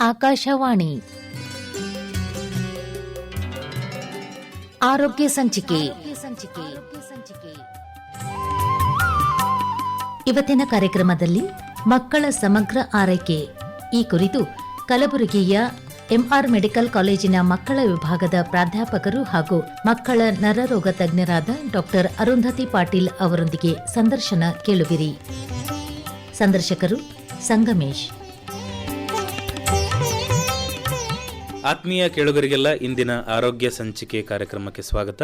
ಆಕಾಶವಾಣಿ. ಆರೋಗ್ಯ ಸಂಚಿಕೆ. ಇವತ್ತಿನ ಕಾರ್ಯಕ್ರಮದಲ್ಲಿ ಮಕ್ಕಳ ಸಮಗ್ರ ಆರೈಕೆ. ಈ ಕುರಿತು ಕಲಬುರಗಿಯ ಎಂಆರ್ ಮೆಡಿಕಲ್ ಕಾಲೇಜಿನ ಮಕ್ಕಳ ವಿಭಾಗದ ಪ್ರಾಧ್ಯಾಪಕರು ಹಾಗೂ ಮಕ್ಕಳ ನರರೋಗ ತಜ್ಞರಾದ ಡಾಕ್ಟರ್ ಅರುಂಧತಿ ಪಾಟೀಲ್ ಅವರೊಂದಿಗೆ ಸಂದರ್ಶನ ಕೇಳುವಿರಿ. ಸಂದರ್ಶಕರು ಸಂಗಮೇಶ್. ಆತ್ಮೀಯ ಕೇಳುಗರಿಗೆಲ್ಲ ಇಂದಿನ ಆರೋಗ್ಯ ಸಂಚಿಕೆ ಕಾರ್ಯಕ್ರಮಕ್ಕೆ ಸ್ವಾಗತ.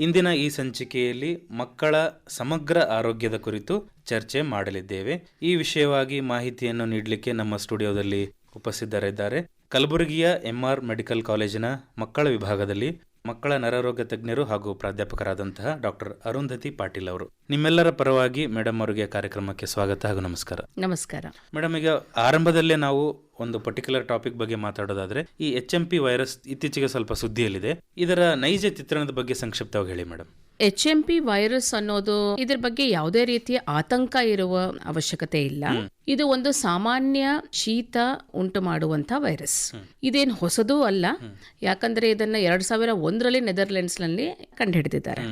ಇಂದಿನ ಈ ಸಂಚಿಕೆಯಲ್ಲಿ ಮಕ್ಕಳ ಸಮಗ್ರ ಆರೋಗ್ಯದ ಕುರಿತು ಚರ್ಚೆ ಮಾಡಲಿದ್ದೇವೆ. ಈ ವಿಷಯವಾಗಿ ಮಾಹಿತಿಯನ್ನು ನೀಡಲಿಕ್ಕೆ ನಮ್ಮ ಸ್ಟುಡಿಯೋದಲ್ಲಿ ಉಪಸ್ಥಿತರಿದ್ದಾರೆ. ಕಲಬುರಗಿಯ ಎಂಆರ್ ಮೆಡಿಕಲ್ ಕಾಲೇಜಿನ ಮಕ್ಕಳ ವಿಭಾಗದಲ್ಲಿ ಮಕ್ಕಳ ನರರೋಗ ತಜ್ಞರು ಹಾಗೂ ಪ್ರಾಧ್ಯಾಪಕರಾದಂತಹ ಡಾಕ್ಟರ್ ಅರುಂಧತಿ ಪಾಟೀಲ್ ಅವರು. ನಿಮ್ಮೆಲ್ಲರ ಪರವಾಗಿ ಮೇಡಮ್ ಅವರಿಗೆ ಕಾರ್ಯಕ್ರಮಕ್ಕೆ ಸ್ವಾಗತ ಹಾಗೂ ನಮಸ್ಕಾರ. ನಮಸ್ಕಾರ. ಮೇಡಮ್ ಈಗ ಆರಂಭದಲ್ಲೇ ನಾವು ಒಂದು ಪರ್ಟಿಕ್ಯುಲರ್ ಟಾಪಿಕ್ ಬಗ್ಗೆ ಮಾತಾಡೋದಾದ್ರೆ ಈ ಎಚ್ ಎಂ ಪಿ ವೈರಸ್ ಇತ್ತೀಚೆಗೆ ಸ್ವಲ್ಪ ಸುದ್ದಿಯಲ್ಲಿದೆ. ಇದರ ನೈಜ ಚಿತ್ರಣದ ಬಗ್ಗೆ ಸಂಕ್ಷಿಪ್ತವಾಗಿ ಹೇಳಿ madam H M P virus ಅನ್ನೋದು ಇದ್ರ ಬಗ್ಗೆ ಯಾವುದೇ ರೀತಿಯ ಆತಂಕ ಇರುವ ಅವಶ್ಯಕತೆ ಇಲ್ಲ. ಇದು ಒಂದು ಸಾಮಾನ್ಯ ಶೀತ ಉಂಟು ಮಾಡುವಂತ ವೈರಸ್ ಇದೇನು ಹೊಸದೂ ಅಲ್ಲ. ಯಾಕಂದ್ರೆ ಇದನ್ನ ಎರಡ್ ಸಾವಿರ ಒಂದರಲ್ಲಿ ನೆದರ್ಲೆಂಡ್ಸ್ನಲ್ಲಿ ಕಂಡುಹಿಡಿದಿದ್ದಾರೆ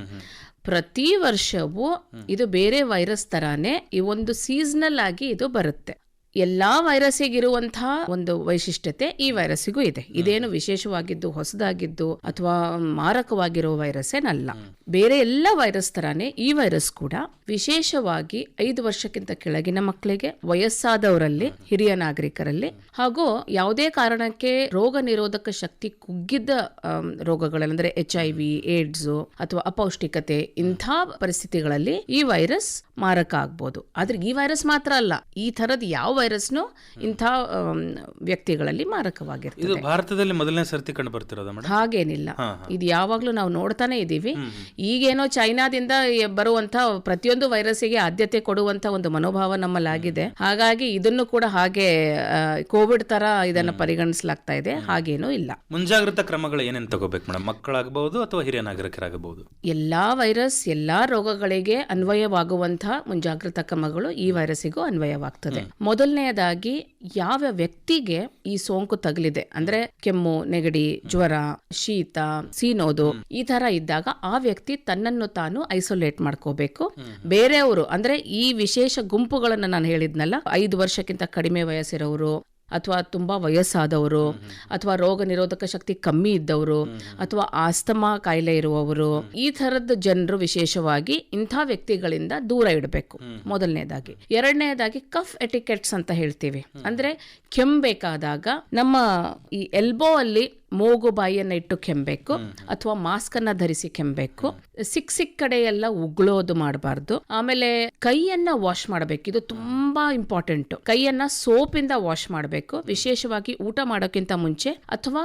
ಪ್ರತಿ ವರ್ಷವೂ ಇದು ಬೇರೆ ವೈರಸ್ ತರಾನೇ ಈ ಒಂದು ಸೀಸನಲ್ ಆಗಿ ಇದು ಬರುತ್ತೆ. ಎಲ್ಲಾ ವೈರಸ್ಸಿಗಿರುವಂತಹ ಒಂದು ವೈಶಿಷ್ಟ್ಯತೆ ಈ ವೈರಸ್ಸಿಗೂ ಇದೆ. ಇದೇನು ವಿಶೇಷವಾಗಿದ್ದು ಹೊಸದಾಗಿದ್ದು ಅಥವಾ ಮಾರಕವಾಗಿರೋ ವೈರಸ್ ಏನಲ್ಲ ಬೇರೆ ಎಲ್ಲ ವೈರಸ್ ತರಾನೇ ಈ ವೈರಸ್ ಕೂಡ ವಿಶೇಷವಾಗಿ ಐದು ವರ್ಷಕ್ಕಿಂತ ಕೆಳಗಿನ ಮಕ್ಕಳಿಗೆ ವಯಸ್ಸಾದವರಲ್ಲಿ ಹಿರಿಯ ನಾಗರಿಕರಲ್ಲಿ ಹಾಗೂ ಯಾವುದೇ ಕಾರಣಕ್ಕೆ ರೋಗ ನಿರೋಧಕ ಶಕ್ತಿ ಕುಗ್ಗಿದ ರೋಗಗಳಂದ್ರೆ ಎಚ್ ಐ ವಿ ಏಡ್ಸ್ ಅಥವಾ ಅಪೌಷ್ಟಿಕತೆ ಇಂಥ ಪರಿಸ್ಥಿತಿಗಳಲ್ಲಿ ಈ ವೈರಸ್ ಮಾರಕ ಆಗ್ಬೋದು. ಆದ್ರೆ ಈ ವೈರಸ್ ಮಾತ್ರ ಅಲ್ಲ. ಈ ತರದ ಯಾವ ವೈರಸ್ನು ಇಂಥ ವ್ಯಕ್ತಿಗಳಲ್ಲಿ ಮಾರಕವಾಗಿರ್ತದೆ. ಇದು ಭಾರತದಲ್ಲಿ ಮೊದಲನೇ ಸರ್ತಿ ಕಂಡು ಬರ್ತಿರೋದ ಹಾಗೇನಿಲ್ಲ. ಇದು ಯಾವಾಗ್ಲೂ ನಾವು ನೋಡ್ತಾನೆ ಇದೀವಿ ಈಗೇನೋ ಚೈನಾದಿಂದ ಬರುವಂತ ಪ್ರತಿಯೊಂದು ವೈರಸ್ಸಿಗೆ ಆದ್ಯತೆ ಕೊಡುವಂತ ಒಂದು ಮನೋಭಾವ ನಮ್ಮಲ್ಲಾಗಿದೆ. ಹಾಗಾಗಿ ಇದನ್ನು ಕೂಡ ಹಾಗೆ ಕೋವಿಡ್ ತರ ಇದನ್ನ ಪರಿಗಣಿಸಲಾಗ್ತಾ ಇದೆ. ಹಾಗೇನೂ ಇಲ್ಲ. ಮುಂಜಾಗ್ರತಾ ಕ್ರಮಗಳು ಏನೇನು ತಗೋಬೇಕು ಮೇಡಮ್ ಮಕ್ಕಳಾಗಬಹುದು ಅಥವಾ ಹಿರಿಯ ನಾಗರಿಕರಾಗಬಹುದು? ಎಲ್ಲಾ ವೈರಸ್ ಎಲ್ಲಾ ರೋಗಗಳಿಗೆ ಅನ್ವಯವಾಗುವಂತಹ ಮುಂಜಾಗ್ರತಾ ಕ್ರಮಗಳು ಈ ವೈರಸ್ಗೂ ಅನ್ವಯವಾಗ್ತದೆ. ಮೊದಲನೆಯದಾಗಿ ಯಾವ ವ್ಯಕ್ತಿಗೆ ಈ ಸೋಂಕು ತಗಲಿದೆ? ಅಂದ್ರೆ ಕೆಮ್ಮು ನೆಗಡಿ ಜ್ವರ ಶೀತ ಸೀನೋದು ಈ ತರ ಇದ್ದಾಗ ಆ ವ್ಯಕ್ತಿ ತನ್ನನ್ನು ತಾನು ಐಸೋಲೇಟ್ ಮಾಡ್ಕೋಬೇಕು. ಬೇರೆಯವರು ಅಂದ್ರೆ ಈ ವಿಶೇಷ ಗುಂಪುಗಳನ್ನ ನಾನು ಹೇಳಿದ್ನಲ್ಲ ಐದು ವರ್ಷಕ್ಕಿಂತ ಕಡಿಮೆ ವಯಸ್ಸಿರೋರು ಅಥವಾ ತುಂಬ ವಯಸ್ಸಾದವರು ಅಥವಾ ರೋಗ ನಿರೋಧಕ ಶಕ್ತಿ ಕಮ್ಮಿ ಇದ್ದವರು ಅಥವಾ ಆಸ್ತಮಾ ಕಾಯಿಲೆ ಇರುವವರು ಈ ಥರದ ಜನರು ವಿಶೇಷವಾಗಿ ಇಂಥ ವ್ಯಕ್ತಿಗಳಿಂದ ದೂರ ಇಡಬೇಕು. ಮೊದಲನೇದಾಗಿ. ಎರಡನೇದಾಗಿ ಕಫ್ ಎಟಿಕೆಟ್ಸ್ ಅಂತ ಹೇಳ್ತೀವಿ. ಅಂದ್ರೆ ಕೆಮ್ಮಬೇಕಾದಾಗ ನಮ್ಮ ಈ ಎಲ್ಬೋ ಅಲ್ಲಿ ಮೂಗು ಬಾಯಿಯನ್ನು ಇಟ್ಟು ಕೆಮ್ಮಬೇಕು ಅಥವಾ ಮಾಸ್ಕ್ ಅನ್ನ ಧರಿಸಿ ಕೆಮ್ಮಬೇಕು ಸಿಕ್ ಸಿಕ್ ಕಡೆ ಎಲ್ಲ ಉಗುಳೋದು ಮಾಡಬಾರ್ದು. ಆಮೇಲೆ ಕೈಯನ್ನ ವಾಶ್ ಮಾಡಬೇಕು. ಇದು ತುಂಬಾ ಇಂಪಾರ್ಟೆಂಟ್ ಕೈಯನ್ನ ಸೋಪಿಂದ ವಾಶ್ ಮಾಡಬೇಕು. ವಿಶೇಷವಾಗಿ ಊಟ ಮಾಡೋಕ್ಕಿಂತ ಮುಂಚೆ ಅಥವಾ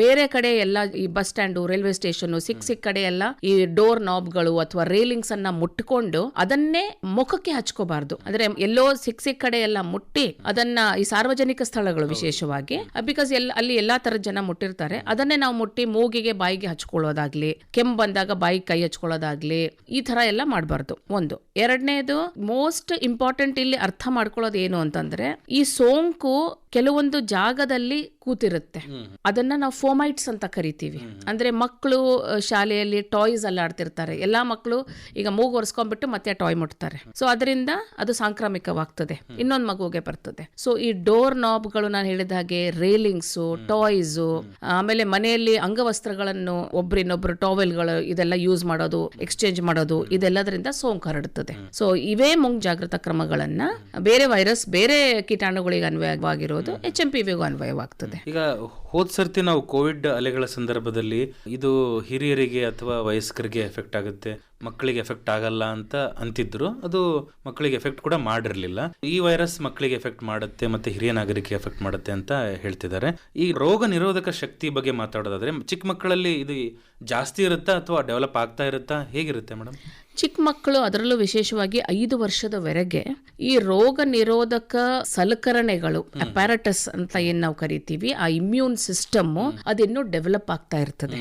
ಬೇರೆ ಕಡೆ ಎಲ್ಲ ಈ ಬಸ್ ಸ್ಟ್ಯಾಂಡು ರೈಲ್ವೆ ಸ್ಟೇಷನ್ ಸಿಕ್ ಸಿಕ್ ಕಡೆ ಎಲ್ಲ ಈ ಡೋರ್ ನಾಬ್ಗಳು ಅಥವಾ ರೇಲಿಂಗ್ಸ್ ಅನ್ನ ಮುಟ್ಕೊಂಡು ಅದನ್ನೇ ಮುಖಕ್ಕೆ ಹಚ್ಕೋಬಾರ್ದು. ಅಂದ್ರೆ ಎಲ್ಲೋ ಸಿಕ್ ಸಿಕ್ ಕಡೆ ಎಲ್ಲ ಮುಟ್ಟಿ ಅದನ್ನ ಈ ಸಾರ್ವಜನಿಕ ಸ್ಥಳಗಳು ವಿಶೇಷವಾಗಿ ಬಿಕಾಸ್ ಅಲ್ಲಿ ಎಲ್ಲಾ ತರದ ಜನ ಮುಟ್ಟಿರ್ತಾರೆ. ಅದನ್ನೇ ನಾವು ಮುಟ್ಟಿ ಮೂಗಿಗೆ ಬಾಯಿಗೆ ಹಚ್ಕೊಳ್ಳೋದಾಗ್ಲಿ, ಕೆಮ್ಮು ಬಂದಾಗ ಬಾಯಿಗೆ ಕೈ ಹಚ್ಕೊಳ್ಳೋದಾಗ್ಲಿ, ಈ ತರ ಎಲ್ಲ ಮಾಡಬಾರ್ದು. ಒಂದು. ಎರಡನೇದು ಮೋಸ್ಟ್ ಇಂಪಾರ್ಟೆಂಟ್ ಇಲ್ಲಿ ಅರ್ಥ ಮಾಡ್ಕೊಳ್ಳೋದು ಏನು ಅಂತಂದ್ರೆ ಈ ಸೋಂಕು ಕೆಲವೊಂದು ಜಾಗದಲ್ಲಿ ಕೂತಿರುತ್ತೆ. ಅದನ್ನ ನಾವು ಫೋಮೈಟ್ಸ್ ಅಂತ ಕರಿತೀವಿ. ಅಂದ್ರೆ ಮಕ್ಕಳು ಶಾಲೆಯಲ್ಲಿ ಟಾಯ್ಸ್ ಎಲ್ಲ ಆಡ್ತಿರ್ತಾರೆ. ಎಲ್ಲಾ ಮಕ್ಕಳು ಈಗ ಮೂಗು ಒರೆಸ್ಕೊಂಡ್ಬಿಟ್ಟು ಮತ್ತೆ ಟಾಯ್ ಮುಟ್ತಾರೆ. ಸೊ ಅದರಿಂದ ಅದು ಸಾಂಕ್ರಾಮಿಕವಾಗ್ತದೆ. ಇನ್ನೊಂದು ಮಗುಗೆ ಬರ್ತದೆ. ಸೊ ಈ ಡೋರ್ ನಾಬ್ಗಳು ನಾನು ಹೇಳಿದ ಹಾಗೆ ರೇಲಿಂಗ್ಸು ಟಾಯ್ಸ್ ಆಮೇಲೆ ಮನೆಯಲ್ಲಿ ಅಂಗವಸ್ತ್ರಗಳನ್ನು ಒಬ್ರಿನ್ನೊಬ್ರು ಟಾವೆಲ್ಗಳು ಇದೆಲ್ಲ ಯೂಸ್ ಮಾಡೋದು ಎಕ್ಸ್ಚೇಂಜ್ ಮಾಡೋದು ಇದೆಲ್ಲದರಿಂದ ಸೋಂಕು ಹರಡುತ್ತದೆ ಸೊ ಇವೇ ಮುಂಜಾಗ್ರತಾ ಕ್ರಮಗಳನ್ನ ಬೇರೆ ವೈರಸ್ ಬೇರೆ ಕೀಟಾಣುಗಳಿಗೆ ಅನ್ವಯವಾಗಿರೋದು ಎಚ್ ಎಂ ಪಿ ವಿಗೂ ಅನ್ವಯವಾಗ್ತದೆ. ಈಗ ಹೋದ್ ಸರ್ತಿ ನಾವು ಕೋವಿಡ್ ಅಲೆಗಳ ಸಂದರ್ಭದಲ್ಲಿ ಇದು ಹಿರಿಯರಿಗೆ ಅಥವಾ ವಯಸ್ಕರಿಗೆ ಎಫೆಕ್ಟ್ ಆಗುತ್ತೆ. ಮಕ್ಕಳಿಗೆ ಎಫೆಕ್ಟ್ ಆಗಲ್ಲ ಅಂತ ಅಂತಿದ್ರು. ಅದು ಮಕ್ಕಳಿಗೆ ಎಫೆಕ್ಟ್ ಕೂಡ ಮಾಡಿರ್ಲಿಲ್ಲ. ಈ ವೈರಸ್ ಮಕ್ಕಳಿಗೆ ಎಫೆಕ್ಟ್ ಮಾಡುತ್ತೆ ಮತ್ತೆ ಹಿರಿಯ ನಾಗರಿಕರಿಗೆ ಎಫೆಕ್ಟ್ ಮಾಡುತ್ತೆ ಅಂತ ಹೇಳ್ತಿದ್ದಾರೆ. ಈ ರೋಗ ನಿರೋಧಕ ಶಕ್ತಿ ಬಗ್ಗೆ ಮಾತಾಡೋದಾದ್ರೆ ಚಿಕ್ಕ ಮಕ್ಕಳಲ್ಲಿ ಇದು ಜಾಸ್ತಿ ಇರುತ್ತಾ ಅಥವಾ ಡೆವಲಪ್ ಆಗ್ತಾ ಇರುತ್ತಾ? ಹೇಗಿರುತ್ತೆ ಮೇಡಮ್? ಚಿಕ್ಕ ಮಕ್ಕಳು ಅದರಲ್ಲೂ ವಿಶೇಷವಾಗಿ ಐದು ವರ್ಷದವರೆಗೆ ಈ ರೋಗ ನಿರೋಧಕ ಸಲಕರಣೆಗಳು ಅಪ್ಯಾರಟಸ್ ಅಂತ ಏನ್ ನಾವು ಕರಿತೀವಿ ಆ ಇಮ್ಯೂನ್ ಸಿಸ್ಟಮ್ ಅದಿನ್ನೂ ಡೆವಲಪ್ ಆಗ್ತಾ ಇರ್ತದೆ.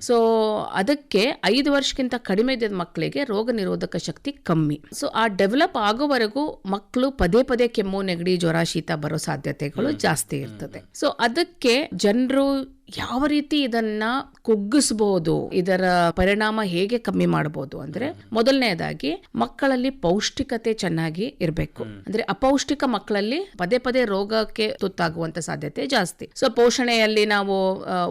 ಸೊ ಅದಕ್ಕೆ ಐದು ವರ್ಷಕ್ಕಿಂತ ಕಡಿಮೆ ಮಕ್ಕಳಿಗೆ ರೋಗ ನಿರೋಧಕ ಶಕ್ತಿ ಕಮ್ಮಿ. ಸೊ ಆ ಡೆವಲಪ್ ಆಗೋವರೆಗೂ ಮಕ್ಕಳು ಪದೇ ಪದೇ ಕೆಮ್ಮು ನೆಗಡಿ ಜ್ವರ ಶೀತ ಬರೋ ಸಾಧ್ಯತೆಗಳು ಜಾಸ್ತಿ ಇರ್ತದೆ. ಸೊ ಅದಕ್ಕೆ ಜನರು ಯಾವ ರೀತಿ ಇದನ್ನ ಕುಗ್ಗಿಸಬಹುದು ಇದರ ಪರಿಣಾಮ ಹೇಗೆ ಕಮ್ಮಿ ಮಾಡಬಹುದು ಅಂದ್ರೆ ಮೊದಲನೇದಾಗಿ ಮಕ್ಕಳಲ್ಲಿ ಪೌಷ್ಟಿಕತೆ ಚೆನ್ನಾಗಿ ಇರಬೇಕು. ಅಂದ್ರೆ ಅಪೌಷ್ಟಿಕ ಮಕ್ಕಳಲ್ಲಿ ಪದೇ ಪದೇ ರೋಗಕ್ಕೆ ತುತ್ತಾಗುವಂತ ಸಾಧ್ಯತೆ ಜಾಸ್ತಿ. ಸೊ ಪೋಷಣೆಯಲ್ಲಿ ನಾವು